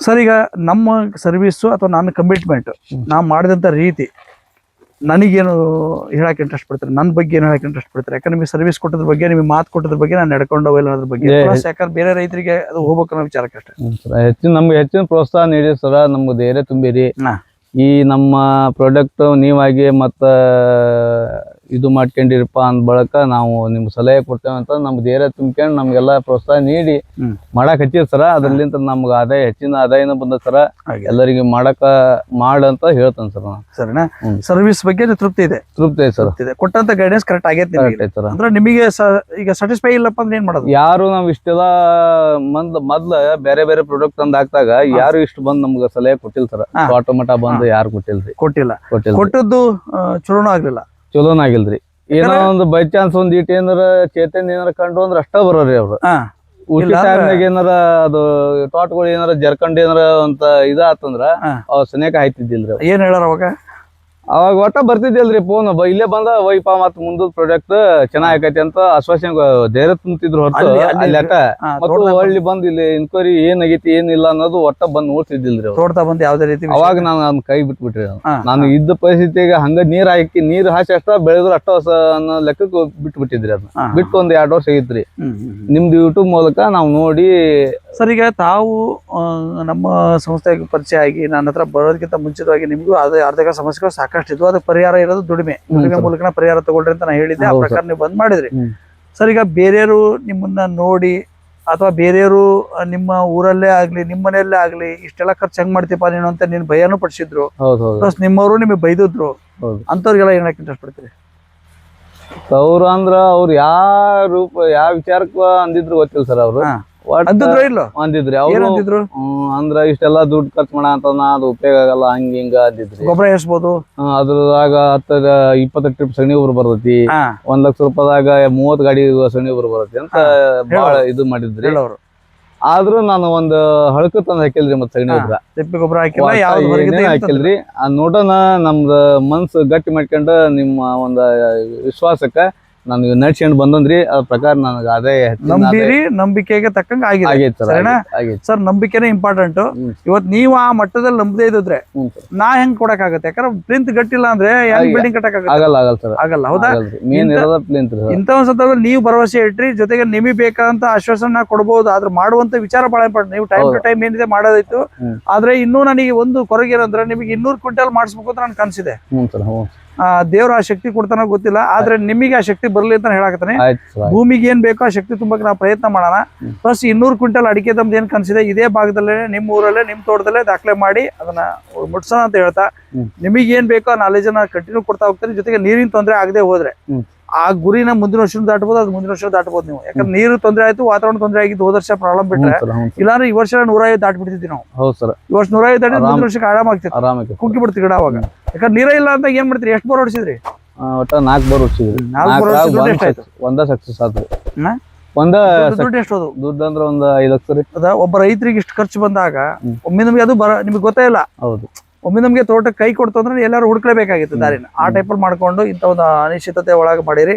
ಸರ್ ಈಗ ನಮ್ಮ ಸರ್ವಿಸ್ಸು ಅಥವಾ ನನ್ನ ಕಮಿಟ್ಮೆಂಟ್. ನಾವು ಮಾಡಿದಂಥ ರೀತಿ ನನಗೇನು ಹೇಳಕ್ ಇಂಟ್ರೆಸ್ಟ್ ಪಡ್ತಾರೆ ನನ್ನ ಬಗ್ಗೆ ಏನು ಹೇಳಕ್ ಇಂಟ್ರೆಸ್ಟ್ ಪಡ್ತಾರೆ ಯಾಕಂದ್ರೆ ನಿಮಗೆ ಸರ್ವಿಸ್ ಕೊಟ್ಟದ್ರ ಬಗ್ಗೆ ನಿಮಗೆ ಮಾತು ಕೊಟ್ಟದ್ರ ಬಗ್ಗೆ ನಾನು ನಡ್ಕೊಂಡು ಹೋಗಿಲ್ಲ ಅದ್ರ ಬಗ್ಗೆ ಯಾಕಂದ್ರೆ ಬೇರೆ ರೈತರಿಗೆ ಅದು ಹೋಗ್ಬೇಕು ಅನ್ನೋ ವಿಚಾರಕ್ಕೆ ಅಷ್ಟೇ.
ಹೆಚ್ಚಿನ ನಮ್ಗೆ ಹೆಚ್ಚಿನ ಪ್ರೋತ್ಸಾಹ ನೀಡಿ ಸರ ನಮ್ಗೆ ಧೈರ್ಯ ತುಂಬಿರಿ. ಈ ನಮ್ಮ ಪ್ರಾಡಕ್ಟ್ ನೀವಾಗಿ ಮತ್ತ ಇದು ಮಾಡ್ಕೊಂಡಿರಪ್ಪ ಅಂದ ಬಳಕ ನಾವು ನಿಮ್ಗೆ ಸಲಹೆ ಕೊಡ್ತೇವೆ ಅಂತ ನಮ್ ಧೈರ್ಯ ತುಂಬ್ಕೊಂಡು ನಮ್ಗೆಲ್ಲ ಪ್ರೋತ್ಸಾಹ ನೀಡಿ. ಮಾಡಕ್ ಹಚ್ಚಿರ್ ಸರ. ಅದ್ರಲ್ಲಿಂದ ನಮ್ಗೆ ಆದಾಯ ಹೆಚ್ಚಿನ ಆದಾಯನ ಬಂದ ಸರ. ಎಲ್ಲರಿಗೂ ಮಾಡಕ ಮಾಡ ಅಂತ ಹೇಳ್ತೇನೆ ಸರ್ ನಾನು.
ಸರಿನಾ? ಸರ್ವಿಸ್ ಬಗ್ಗೆ ತೃಪ್ತಿ ಇದೆ?
ತೃಪ್ತಿ ಐತೆ ಸರ್.
ಇದೆ. ಕೊಟ್ಟಂತ ಗೈಡೆನ್ಸ್ ಕರೆಕ್ಟ್ ಆಗೈತೆ ನಿಮಗೆ.
ಕರೆಕ್ಟ್ ಐತೆ ಸರ್.
ಅಂದ್ರೆ ನಿಮಗೆ ಈಗ ಸ್ಯಾಟಿಸ್ಫೈ ಇಲ್ಲಪ್ಪ ಅಂದ್ರೆ ಏನ್ ಮಾಡೋದು?
ಯಾರು ನಾವ್ ಇಷ್ಟೆಲ್ಲ ಮಂದ್ ಮೊದ್ಲ ಬೇರೆ ಬೇರೆ ಪ್ರಾಡಕ್ಟ್ ತಂದ್ ಹಾಕ್ದಾಗ ಯಾರು ಇಷ್ಟು ಬಂದ್ ನಮ್ಗೆ ಸಲಹೆ ಕೊಟ್ಟಿಲ್ಲ ಸರ್. ಆಟೋಮಟ ಬಂದು ಯಾರು ಕೊಟ್ಟಿಲ್ರಿ.
ಕೊಟ್ಟಿಲ್ಲ.
ಕೊಟ್ಟಿಲ್ಲ
ಕೊಟ್ಟದ್ದು ಚಲೋನೂ ಆಗ್ಲಿಲ್ಲ.
ಚಲೋನ ಆಗಿಲ್ರಿ ಏನೋ ಒಂದು ಬೈ ಚಾನ್ಸ್ ಒಂದ್ ಇಟ್ ಏನಾರ ಚೇತನ್ ಏನಾರ ಕಂಡು ಅಂದ್ರ ಅಷ್ಟ ಬರೋರಿ ಅವ್ರು
ಅಂದ್ರೆ-
ಟೈಮ್ನಾಗ ಏನಾರ ಅದು ಟಾಟ್ಗಳು ಏನಾರ ಜರ್ಕಂಡ್ ಏನಾರ ಅಂತ ಇದಾತಂದ್ರ. ಅವ್ ಸನೇಕ ಆಯ್ತಿದ್ದಿಲ್ರಿ.
ಏನ್ ಹೇಳಾರ ಅವಾಗ
ಅವಾಗ ಒಟ್ಟ ಬರ್ತಿದ್ದಿಲ್ರಿ ಫೋನ್ ಇಲ್ಲೇ ಬಂದ ವೈಪ ಮತ್ ಮುಂದದ ಪ್ರಾಜೆಕ್ಟ್ ಚೆನ್ನಾಗ್ ಆಕೈತಿ ಅಂತ ಆಶ್ವಾಸನೆ ಧೈರ್ಯ ತುಂಬ್ತಿದ್ರು ಹೊರತು
ಅಲ್ಲಿ-
ಮತ್ತು ಹೊಳ್ಳಿ ಬಂದ್ ಇಲ್ಲಿ ಇನ್ಕ್ವೈರಿ ಏನಾಗೈತಿ ಏನಿಲ್ಲ ಅನ್ನೋದು ಒಟ್ಟ ಬಂದ್ ನೋಡ್ತಿದ್ದಿಲ್ರಿ
ಬಂದು ಯಾವ್ದೇ ರೀತಿ
ಅವಾಗ ನಾನು ಅದನ್ನ ಕೈ ಬಿಟ್ಬಿಟ್ರಿ ನಾನು. ಇದ್ದ ಪರಿಸ್ಥಿತಿಗೆ ಹಂಗ ನೀರ್ ಹಾಕಿ ನೀರ್ ಹಾಕಿ ಅಷ್ಟ ಬೆಳೆದ್ರು ಅಷ್ಟ ಹೊಸ ಅನ್ನೋ ಲೆಕ್ಕಕ್ಕೆ ಬಿಟ್ಬಿಟ್ಟಿದ್ರಿ ಅದನ್ನ ಬಿಟ್ಟು ಒಂದ್ ಎರಡ್ ವರ್ಷ ಆಗಿತ್ರಿ.
ಹ್ಮ್.
ನಿಮ್ದು ಯೂಟ್ಯೂಬ್ ಮೂಲಕ ನಾವು ನೋಡಿ
ಸರ್ ಈಗ ತಾವು ನಮ್ಮ ಸಂಸ್ಥೆಗೆ ಪರಿಚಯ ಆಗಿ ನನ್ನ ಹತ್ರ ಬರೋದಕ್ಕಿಂತ ಮುಂಚಿತವಾಗಿ ನಿಮಗೂ ಅದೇ ಆರ್ಥಿಕ ಸಮಸ್ಯೆಗಳು ಸಾಕಷ್ಟು ಇದ್ವು. ಅದು ಪರಿಹಾರ ಇರೋದು ದುಡಿಮೆ. ದುಡಿಮೆ
ಮೂಲಕನ
ಮೂಲಕ ಪರಿಹಾರ ತಗೊಳ್ರಿ ಅಂತ ನಾನು ಹೇಳಿದ್ದೆ. ಆ ಪ್ರಕಾರ ನೀವು ಬಂದ್ ಮಾಡಿದ್ರಿ. ಸರ್ ಈಗ ಬೇರೆಯವರು ನಿಮ್ಮನ್ನ ನೋಡಿ ಅಥವಾ ಬೇರೆಯವರು ನಿಮ್ಮ ಊರಲ್ಲೇ ಆಗ್ಲಿ ನಿಮ್ಮ ಮನೆಯಲ್ಲೇ ಆಗ್ಲಿ ಇಷ್ಟೆಲ್ಲ ಖರ್ಚು ಹೆಂಗ್ ಮಾಡ್ತೀಪ ನೀನು ಅಂತ ನೀನ್ ಭಯನೂ ಪಡಿಸಿದ್ರು. ಪ್ಲಸ್ ನಿಮ್ಮವರು ನಿಮಗೆ ಬೈದಿದ್ರು. ಅಂತವ್ರಿಗೆಲ್ಲ ಏನಕ್ಕೆ ಇಂಟ್ರೆಸ್ಟ್ ಪಡ್ತೀರಿ?
ಅವ್ರು ಅಂದ್ರ ಅವ್ರು ಯಾವ ರೂಪ ಯಾವ ವಿಚಾರಕ್ಕ ಅಂದಿದ್ರು ಗೊತ್ತಿಲ್ಲ ಸರ್ ಅವ್ರು.
ಇಲ್ಲ?
ಅಂದಿದ್ರಿ. ಅವ್ರು ಅಂದ್ರ ಇಷ್ಟೆಲ್ಲ ದುಡ್ಡು ಖರ್ಚು ಮಾಡ ಅದು ಉಪಯೋಗ ಆಗಲ್ಲ ಹಂಗ ಹಿಂಗ ಅಂದಿದ್ರಿ.
ಗೊಬ್ಬರ
ಹ್ಮ್, ಅದ್ರದಾಗ ಹತ್ತದ ಇಪ್ಪತ್ತ ಟ್ರಿಪ್ ಸಗಣಿ ಗೊಬ್ಬರ ಬರ್ತೈತಿ. ಒಂದ್ ಲಕ್ಷ ರೂಪಾಯಿದಾಗ ಮೂವತ್ ಗಾಡಿ ಸಗಣಿ ಗೊಬ್ಬರ ಬರ್ತೈತಿ ಅಂತ ಬಾಳ ಇದು ಮಾಡಿದ್ರಿ.
ಹೇಳೋರು
ಆದ್ರೂ ನಾನು ಒಂದ್ ಹಳಕ ತಂದ್ ಹಾಕಿಲ್ರಿ ಮತ್ ಸಗಣಿ. ಗೊಬ್ಬರ.
ತಿಪ್ಪಿ ಗೊಬ್ಬರ ಹಾಕಿಲ್ಲ
ಹಾಕಿಲ್ರಿ. ಆ ನೋಡೋಣ ನಮ್ದ ಮನ್ಸು ಗಟ್ಟಿ ಮಾಡ್ಕೊಂಡ ನಿಮ್ಮ ಒಂದ ವಿಶ್ವಾಸಕ್ಕ ನಾನು ನಡ್ಸ್ಕೊಂಡು ಬಂದಂದ್ರಿ ಅದ್ರ ಪ್ರಕಾರ ನನಗೆ ಅದೇ
ನಂಬಿರಿ ನಂಬಿಕೆಗೆ ತಕ್ಕಂಗ ಆಗಿದೆ.
ಸರ್
ಸರಿನಾ? ಸರ್ ನಂಬಿಕೆನೇ ಇಂಪಾರ್ಟೆಂಟ್. ಇವತ್ ನೀವು ಆ ಮಟ್ಟದಲ್ಲಿ ನಂಬದೇ ಇದ್ರೆ ನಾ ಹೆಂಗ್ ಕೊಡಕ್ಕಾಗತ್ತೆ? ಯಾಕಂದ್ರೆ ಪ್ಲಿಂತ್ ಗಟ್ಟಿಲ್ಲ ಅಂದ್ರೆ ಹೆಂಗ್. ಬಿಲ್ಡಿಂಗ್ ಕಟ್ಟಕ್ಕಾಗತ್ತೆ?
ಆಗಲ್ಲ ಆಗಲ್ಲ ಸರ್.
ಆಗಲ್ಲ ಹೌದಾ?
ಮೇನ್ ಇರೋದ
ಇಂಥ ಒಂದ್ ಸಂದರ್ಭದಲ್ಲಿ ನೀವು ಭರವಸೆ ಇಟ್ರಿ ಜೊತೆಗೆ ನಿಮಗೆ ಬೇಕಾದಂತ ಆಶ್ವಾಸನ ಕೊಡಬಹುದು ಆದ್ರೆ ಮಾಡುವಂತ ವಿಚಾರ ಬಹಳ ಇಂಪಾರ್ಟೆಂಟ್ ನೀವು ಟೈಮ್ ಟು ಟೈಮ್ ಏನಿದೆ ಮಾಡೋದಿತ್ತು. ಆದ್ರೆ ಇನ್ನೂ ನನಗೆ ಒಂದು ಕೊರಗಿರಂದ್ರೆ ನಿಮಗೆ ಇನ್ನೂರು ಕ್ವಿಂಟಲ್ ಮಾಡಿಸ್ಬೇಕು ಅಂತ ನನ್ ಕನ್ಸಿದೆ
ಹ್ಞೂ ಸರ್ ಹ್ಞೂ
ಆ ದೇವ್ರ ಆ ಶಕ್ತಿ ಕೊಡ್ತಾನೋ ಗೊತ್ತಿಲ್ಲ ಆದ್ರೆ ನಿಮಗೆ ಆ ಶಕ್ತಿ ಬರ್ಲಿ ಅಂತ ಹೇಳಾಕತ್ತಾನೆ ಭೂಮಿಗೆ ಏನ್ ಬೇಕೋ ಆ ಶಕ್ತಿ ತುಂಬಕ್ಕೆ ನಾವು ಪ್ರಯತ್ನ ಮಾಡೋಣ. ಪ್ಲಸ್ ಇನ್ನೂರು ಕ್ವಿಂಟಲ್ ಅಡಿಕೆ ತಮ್ದು ಏನ್ ಕನ್ಸಿದೆ ಇದೇ ಭಾಗದಲ್ಲೇ ನಿಮ್ಮ ಊರಲ್ಲೇ ನಿಮ್ಮ ತೋಟದಲ್ಲೇ ದಾಖಲೆ ಮಾಡಿ ಅದನ್ನ ಮುಟ್ಸೋಣ ಅಂತ ಹೇಳ್ತಾ. ನಿಮಗೆ ಏನ್ ಬೇಕೋ ಆ ನಾಲೆಜ್ ಅನ್ನ ಕಂಟಿನ್ಯೂ ಕೊಡ್ತಾ ಹೋಗ್ತಾರೆ ಜೊತೆಗೆ ನೀರಿನ ತೊಂದರೆ ಆಗದೆ ಹೋದ್ರೆ. ಆ ಗುರಿನ ಮುಂದಿನ ವರ್ಷ ದಾಟಬಹುದು ಅದು ಮುಂದಿನ ವರ್ಷ ದಾಟಬಹುದು ನೀವು. ಯಾಕಂದ್ರೆ ನೀರು ತೊಂದರೆ ಆಯ್ತು ವಾತಾವರಣ ತೊಂದರೆ ಆಗಿದ್ದು ಹೋದ ವರ್ಷ ಪ್ರಾಬ್ಲಮ್ ಬಿಟ್ರೆ ಇಲ್ಲಾಂದ್ರೆ ಈ ವರ್ಷ ನೂರ ಐದು ದಾಟ್ಬಿಡ್ತಿದ್ವಿ ನಾವು.
ಹೌದು ಸರ್.
ಈ ವರ್ಷ ನೂರ ಐದು ದಾಟಿ
ಆರಾಮ್.
ಮುಂದಿನ ವರ್ಷಕ್ಕೆ ಆರಾಮಾಗ್ತಿತ್ತು.
ಆರಾಮಕ್ಕೆ
ಕುಗ್ಗಿ ಬಿಡ್ತೀವಿ ಗಿಡ ಅವಾಗ. ಯಾಕಂದ್ರೆ ನೀರೇ ಇಲ್ಲ ಅಂತ ಏನ್ ಮಾಡ್ತೀರಿ? ಎಷ್ಟು ಬೋರ್ ಹೊಡಿಸಿದ್ರಿ?
ಒಟ್ಟ ನಾಲ್ಕು ಬರ್ ಹೊಡ್ಸಿದ್ರಿ ಒಂದ್ ಸಕ್ಸಸ್ ಆತ್ರಿ
ಹಾ?
ಒಂದ
ದುಡ್ಡು ಎಷ್ಟು
ದುಡ್ಡು ಅಂದ್ರ ಒಂದ್ ಐದು ಲಕ್ಷ ರೀ.
ಅದ ಒಬ್ಬ ರೈತರಿಗೆ ಇಷ್ಟು ಖರ್ಚು ಬಂದಾಗ ಒಮ್ಮೆ ನಮಗೆ ಅದು ಬರ ನಿಮ್ಗೆ ಗೊತ್ತೇ ಇಲ್ಲ.
ಹೌದು.
ಒಮ್ಮೆ ನಮಗೆ ತೋಟಕ್ಕೆ ಕೈ ಕೊಡ್ತು ಅಂದ್ರೆ ಎಲ್ಲರೂ ಹುಡುಕ್ಲೇಬೇಕಾಗಿತ್ತು ದಾರಿನ. ಆ ಟೈಪಲ್ಲಿ ಮಾಡ್ಕೊಂಡು ಇಂಥ ಒಂದು ಅನಿಶ್ಚಿತತೆ ಒಳಗೆ ಮಾಡಿರಿ.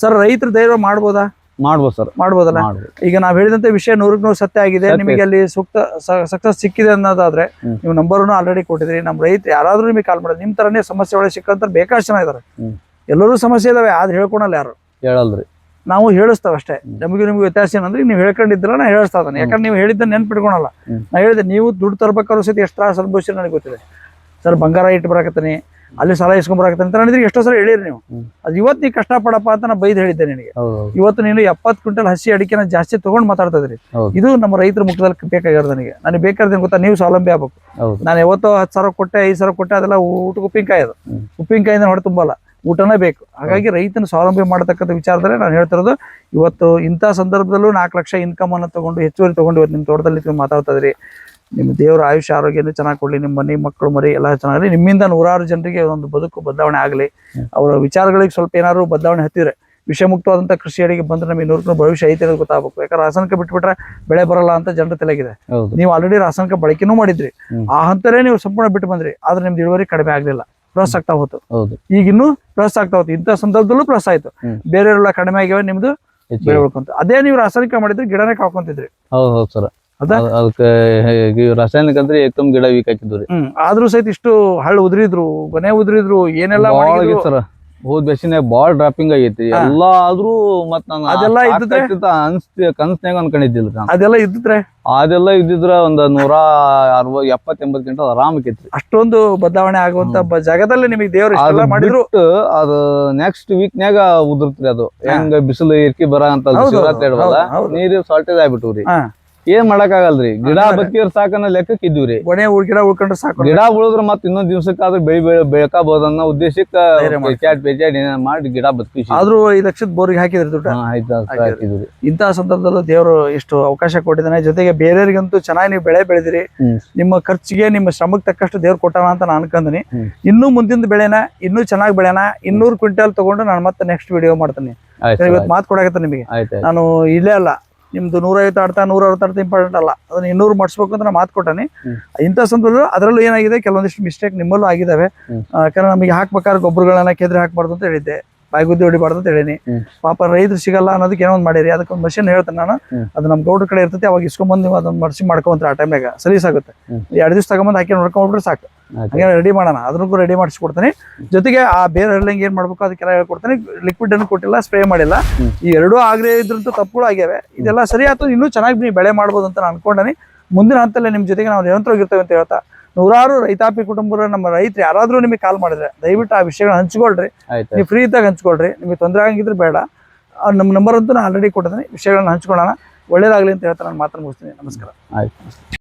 ಸರ್ ರೈತರು ಧೈರ್ಯ ಮಾಡ್ಬೋದಾ?
ಮಾಡ್ಬೋದು ಸರ್.
ಮಾಡ್ಬೋದಲ್ಲ? ಈಗ ನಾವ್ ಹೇಳಿದಂತ ವಿಷಯ ನೂರಕ್ಕೆ ನೂರು ಸತ್ಯ ಆಗಿದೆ. ನಿಮಗೆ ಅಲ್ಲಿ ಸೂಕ್ತ ಸಕ್ಸಸ್ ಸಿಕ್ಕಿದೆ ಅನ್ನೋದಾದ್ರೆ. ನೀವು ನಂಬರ್ನು ಆಲ್ರೆಡಿ ಕೊಟ್ಟಿದ್ರಿ. ನಮ್ಮ ರೈತ ಯಾರಾದ್ರೂ ನಿಮಗೆ ಕಾಲ್ ಮಾಡಿದ್ರೆ ನಿಮ್ ತರನೇ ಸಮಸ್ಯೆ ಒಳಗೆ ಸಿಕ್ಕಂತ ಬೇಕಾಷ್ಟು ಜನ ಇದಾರೆ. ಎಲ್ಲರೂ ಸಮಸ್ಯೆ ಇದಾವೆ ಆದ್ರೆ ಹೇಳ್ಕೊಳಲ್ಲ ಯಾರು?
ಹೇಳಲ್ರಿ.
ನಾವು ಹೇಳಿಸ್ತಾವ ಅಷ್ಟೇ. ನಮಗೆ ನಿಮ್ಗೆ ವ್ಯತ್ಯಾಸ ಏನಂದ್ರೆ ನೀವು ಹೇಳ್ಕೊಂಡಿದ್ರ ನಾ ಹೇಳ್ತಾ ಇದ್ದಾನೆ. ಯಾಕಂದ್ರೆ ನೀವು ಹೇಳಿದ್ದ ನೆನ್ಪಿಟ್ಕೊಳಲ್ಲ. ನಾ ಹೇಳಿದೆ ನೀವು ದುಡ್ಡು ತರ್ಬೇಕಾದ್ರೂ ಸತಿ ಎಷ್ಟು ತ್ರಾಸ ಅನುಭವಿಸಿ ನನಗೆ ಗೊತ್ತಿದೆ. ಸರ್ ಬಂಗಾರ ಇಟ್ಟು ಬರಾಕತ್ತೀನಿ ಅಲ್ಲಿ ಸಾಲ ಇಸ್ಕೊಂಡ್ ಬರಕತ್ತೆ ಅಂತ ಹೇಳಿದ್ರೆ ಎಷ್ಟೋ ಸಲ ಹೇಳಿರಿ ನೀವು. ಅದು ಇವತ್ತು ಕಷ್ಟ ಪಡಪ್ಪ ಅಂತ ನಾ ಬೈದ್ ಹೇಳಿದ್ದೆ ನಿನಗೆ. ಇವತ್ತು ನೀನು ಎಪ್ಪತ್ತು ಕ್ವಿಂಟಲ್ ಹಸಿ ಅಡಿಕೆನ ಜಾಸ್ತಿ ತಗೊಂಡ್ ಮಾತಾಡ್ತಾ ಇದ್ರಿ ಇದು ನಮ್ಮ ರೈತರ ಮುಖದಲ್ಲಿ ಬೇಕಾಗಿರೋದು ನನಗೆ. ನನಗೆ ಬೇಕಾದ್ರೆ ಗೊತ್ತಾ ನೀವು ಸ್ವಾವಲಂಬಿ ಆಗ್ಬೇಕು. ನಾನು ಯಾವತ್ತೋ ಹತ್ತು ಸಾವಿರ ಕೊಟ್ಟೆ ಐದು ಸಾವಿರ ಕೊಟ್ಟೆ ಅದೆಲ್ಲ ಊಟಕ್ಕೆ ಉಪ್ಪಿನಕಾಯಿ ಅದು. ಉಪ್ಪಿನಕಾಯಿಂದ ಹೊಡೆ ತುಂಬಲ್ಲ. ಊಟನೇ ಬೇಕು. ಹಾಗಾಗಿ ರೈತನ ಸ್ವಾವಲಂಬಿ ಮಾಡತಕ್ಕಂಥ ವಿಚಾರದಲ್ಲಿ ನಾನು ಹೇಳ್ತಿರೋದು ಇವತ್ತು ಇಂಥ ಸಂದರ್ಭದಲ್ಲೂ ನಾಲ್ಕು ಲಕ್ಷ ಇನ್ಕಮ್ ಅನ್ನು ತಗೊಂಡು ಹೆಚ್ಚುವರಿ ತಗೊಂಡು ಇವತ್ತು ನಿಮ್ಮ ತೋಟದಲ್ಲಿ ನಿಂತ್ಕೊಂಡು ಮಾತಾಡ್ತಾ ಇದ್ರಿ. ನಿಮ್ಮ ದೇವರ ಆಯುಷ್ಯ ಆರೋಗ್ಯನೂ ಚೆನ್ನಾಗಿ ಕೊಡಲಿ ನಿಮ್ಮ ಮನೆ ಮಕ್ಕಳು ಮರಿ ಎಲ್ಲ ಚೆನ್ನಾಗಿ ನಿಮ್ಮಿಂದ ನೂರಾರು ಜನರಿಗೆ ಒಂದು ಬದುಕು ಬದಲಾವಣೆ ಆಗಲಿ. ಅವರ ವಿಚಾರಗಳಿಗೆ ಸ್ವಲ್ಪ ಏನಾದ್ರು ಬದಲಾವಣೆ ಹತ್ತಿದ್ರೆ ವಿಷಮುಕ್ತವಾದಂಥ ಕೃಷಿ ಅಡಿಗೆ ಬಂದ್ರೆ ನಮಗೆ ನೂರು ಭವಿಷ್ಯ ಐತೆ ಅನ್ನೋದು ಗೊತ್ತಾಗಬೇಕು. ಯಾಕಂದ್ರೆ ರಾಸಾಯನಿಕ ಬಿಟ್ಬಿಟ್ರೆ ಬೆಳೆ ಬರಲ್ಲ ಅಂತ ಜನರ ತಲೆಗಿದೆ. ನೀವು ಆಲ್ರೆಡಿ ರಾಸಾಯನಿಕ ಬಳಕೆನೂ ಮಾಡಿದ್ರಿ. ಆ ಹಂತರೇ ನೀವು ಸಂಪೂರ್ಣ ಬಿಟ್ಟು ಬಂದ್ರಿ. ಆದ್ರೆ ನಿಮ್ದು ಇಳುವರಿ ಕಡಿಮೆ ಆಗಲಿಲ್ಲ. ಪ್ಲಸ್ ಆಗ್ತಾ ಹೋತು.
ಹೌದು.
ಈಗ ಇನ್ನೂ ಪ್ಲಸ್ ಆಗ್ತಾ ಹೋತು. ಇಂಥ ಸಂದರ್ಭದಲ್ಲೂ ಪ್ಲಸ್ ಆಯ್ತು. ಬೇರೆಯವರೆಲ್ಲ ಕಡಿಮೆ ಆಗ್ಯಾವ ನಿಮ್ದು ಬೆಳೆ ಉಳ್ಕೊಂತ. ಅದೇ ನೀವು ರಾಸಾಯನಿಕ ಮಾಡಿದ್ರೆ ಗಿಡನೇ ಕಾಕೊಂತಿದ್ರಿ.
ಹೌದು ಹೌದು ಸರ್. ಅದಕ್ಕೆ ರಾಸಾಯನಿಕ ಅಂದ್ರೆ ಏಕದಮ್ ಗಿಡ ವೀಕ್ ಹಾಕಿದ್ವು ರೀ
ಹ್ಮ್ ಆದ್ರೂ ಸಹಿತ ಇಷ್ಟು ಹಳ್ಳ ಉದ್ರಿದ್ರು ಗೊನೆ ಉದ್ರಿದ್ರು ಏನೆಲ್ಲ
ಸರ್ ಹೋದ್ ಬೇಸಿನ್ಯಾಗ ಬಾಳ್ ಡ್ರಾಪಿಂಗ್ ಆಗೈತಿ ಎಲ್ಲ ಆದ್ರೂ ಮತ್ ನಾನು
ಅದೆಲ್ಲ?
ಅನ್ಸ್ತಿ ಕನ್ಸ್ನ್ಯಾಗ ಅನ್ಕೊಂಡಿದ್ದಿಲ್ಲ
ಅದೆಲ್ಲ ಇದ್ದಿದ್ರೆ
ಅದೆಲ್ಲ ಇದ್ದಿದ್ರ ಒಂದ್ ನೂರ ಅರವ ಎಪ್ಪತ್ ಎಂಬತ್ ಗಂಟೆ ಆರಾಮ್ ಆಕೈತ್ರಿ
ಅಷ್ಟೊಂದು ಬದಲಾವಣೆ ಆಗುವಂತ ಜಾಗದಲ್ಲಿ ನಿಮಗೆ ದೇವ್ರ ಮಾಡಿದ್ರು
ಅದು ನೆಕ್ಸ್ಟ್ ವೀಕ್ ನ್ಯಾಗ ಉದುರ್ತ್ರಿ ಅದು ಹೆಂಗ ಬಿಸಿಲು ಇರ್ಕಿ ಬರ ಅಂತ. ನೀರು ಸಾಲ್ಟೇಜ್ ಆಗ್ಬಿಟ್ಟು
ಹಾ.
ಏನ್ ಮಾಡಕ್ ಆಗಲ್ರಿ ಗಿಡ ಬಕ್ಕಿರ್ ಸಾಕನ್ನ ಲೆಕ್ಕಕ್ಕೆ ಇದ್ವಿ
ಕೊನೆ ಉಳ್- ಗಿಡ ಉಳ್ಕೊಂಡ್ರೆ ಸಾಕು
ಗಿಡ ಉಳಿದ್ರ ಮತ್ ಇನ್ನೊಂದ್ ದಿವ್ಸಕ್ಕಾದ್ರೂ ಬೆಳಿ ಬೆಳೆ ಉದ್ದೇಶಕ್ಕೆ ಅನ್ನೋ ಉದ್ದೇಶಕ್ಕ
ಧೈರ್ಯ ಮಾಡ್ತೀವಿ.
ಪೆಚಾಡ್ ಪೆಚಾಡ್ ಏನೇನ್ ಮಾಡಿ ಗಿಡ ಬದುಕಿಸಿ
ಆದ್ರೂ ಐದು ಲಕ್ಷದ ಬೋರ್ಗೆ ಹಾಕಿದ್ರಿ ದುಡ್ಡು? ಹಾಕಿದ್ರಿ. ಇಂತಹ ಸಂದರ್ಭದಲ್ಲೂ ದೇವರು ಇಷ್ಟು ಅವಕಾಶ ಕೊಟ್ಟಿದ್ದಾನೆ. ಜೊತೆಗೆ ಬೇರೆಯವರಿಗಂತೂ ಚೆನ್ನಾಗಿ ನೀವು ಬೆಳೆ ಬೆಳೆದಿರಿ. ನಿಮ್ಮ ಖರ್ಚಿಗೆ ನಿಮ್ಮ ಶ್ರಮಕ್ಕೆ ತಕ್ಕಷ್ಟು ದೇವ್ರು ಕೊಟ್ಟಾನ ಅಂತ ನಾನು ಅನ್ಕೊಂತೀನಿ. ಇನ್ನೂ ಮುಂದಿನ ಬೆಳೆನ ಇನ್ನೂ ಚೆನ್ನಾಗಿ ಬೆಳೆನ ಇನ್ನೂರು ಕ್ವಿಂಟಲ್ ತಗೊಂಡು ನಾನು ಮತ್ತೆ ನೆಕ್ಸ್ಟ್ ವಿಡಿಯೋ ಮಾಡ್ತೀನಿ. ಇವತ್ತು ಮಾತು ಕೊಡಾಕತ್ತ ನಿಮಗೆ. ನಾನು ಇಲ್ಲೇ ಅಲ್ಲ. ನಿಮ್ದು ನೂರೈವತ್ತು ಆಡ್ತಾ ನೂರ ಅರವತ್ತು ಆಡ್ತಾ ಇಂಪಾರ್ಟೆಂಟ್ ಅಲ್ಲ. ಅದನ್ನ ಇನ್ನೂರು ಮಾಡಿಸ್ಬೇಕು ಅಂತ ನಾನು ಮಾತು ಕೊಟ್ಟಾನೆ. ಇಂಥ ಸಂದರ್ಭದಲ್ಲಿ ಅದರಲ್ಲೂ ಏನಾಗಿದೆ ಕೆಲವೊಂದಿಷ್ಟು ಮಿಸ್ಟೇಕ್ ನಿಮ್ಮಲ್ಲೂ ಆಗಿದ್ದಾವೆ ಯಾಕಂದ್ರೆ ನಮಗೆ ಹಾಕ್ಬೇಕಾದ್ರೆ ಗೊಬ್ಬರಗಳನ್ನ ಕೆದ್ರೆ ಹಾಕ್ಬಾರ್ದು ಅಂತ ಹೇಳಿದ್ದೆ. ಬಾಯ್ಗುದ್ದಿ ಹೊಡಿಬಾರ್ದು ಅಂತ ಹೇಳೀನಿ. ಪಾಪ ರೈತರು ಸಿಗಲ್ಲ ಅನ್ನೋದಕ್ಕೆ ಏನೋ ಒಂದು ಮಾಡಿರಿ. ಅದಕ್ಕೆ ಒಂದು ಮಷಿನ್ ಹೇಳ್ತೇನೆ ನಾನು. ಅದು ನಮ್ಮ ಗೌಡ್ರ ಕಡೆ ಇರ್ತೈತಿ ಅವಾಗ ಇಸ್ಕೊಂಬಂದು ನೀವು ಅದನ್ನ ಮರ್ಸಿ ಮಾಡ್ಕೊಂತಾರೆ ಆ ಟೈಮ್ಯಾಗ ಸರ್ವಿಸ್
ಆಗುತ್ತೆ
ಎರಡು ದಿವಸ ತಗೊಂಬಂದು ಹಾಕಿ ನೋಡ್ಕೊಂಡ್ಬಿಟ್ರೆ ಸಾಕು. ಹಂಗೆ ರೆಡಿ ಮಾಡೋಣ. ಅದನ್ನೂ ರೆಡಿ ಮಾಡಿಸ್ಕೊಡ್ತೀನಿ. ಜೊತೆಗೆ ಆ ಬೇರೆ ಹಳ್ಳಿಂಗ್ ಏನ್ ಮಾಡ್ಬೇಕು ಅದಕ್ಕೆಲ್ಲ ಹೇಳ್ಕೊಡ್ತೀನಿ. ಲಿಕ್ವಿಡ್ ಅನ್ನು ಕೊಟ್ಟಿಲ್ಲ ಸ್ಪ್ರೇ ಮಾಡಿಲ್ಲ. ಈ ಎರಡೂ ಆಗದೆ ಇದ್ರಂತೂ ತಪ್ಪುಗಳು ಆಗ್ಯಾವೆ. ಇದೆಲ್ಲ ಸರಿ ಆಯ್ತು ಇನ್ನೂ ಚೆನ್ನಾಗಿ ನೀವು ಬೆಳೆ ಮಾಡ್ಬೋದು ಅಂತ ನಾನು ಅನ್ಕೊಂಡನಿ. ಮುಂದಿನ ಹಂತಲ್ಲೇ ನಿಮ್ಮ ಜೊತೆಗೆ ನಾವು ನಿರಂತರವಾಗಿರ್ತೇವೆ ಅಂತ ಹೇಳ್ತಾ ನೂರಾರು ರೈತಾಪಿ ಕುಟುಂಬರ ನಮ್ಮ ರೈತರು ಯಾರಾದ್ರೂ ನಿಮಗೆ ಕಾಲ್ ಮಾಡಿದ್ರೆ ದಯವಿಟ್ಟು ಆ ವಿಷಯಗಳನ್ನ ಹಂಚ್ಕೊಳ್ರಿ. ನೀವು ಫ್ರೀ ಇದ್ದಾಗ ಹಂಚ್ಕೊಳ್ರಿ. ನಿಮಗೆ ತೊಂದರೆ ಆಗಿದ್ರೆ ಬೇಡ. ನಮ್ಮ ನಂಬರ್ ಅಂತೂ ನಾನು ಆಲ್ರೆಡಿ ಕೊಟ್ಟಿದ್ದೀನಿ. ವಿಷಯಗಳನ್ನ ಹಂಚ್ಕೊಳ್ಳೋಣ. ಒಳ್ಳೇದಾಗಲಿ ಅಂತ ಹೇಳ್ತಾ ನಾನು ಮಾತ್ರ ಮುಗಿಸ್ತೀನಿ. ನಮಸ್ಕಾರ.
ಆಯ್ತು.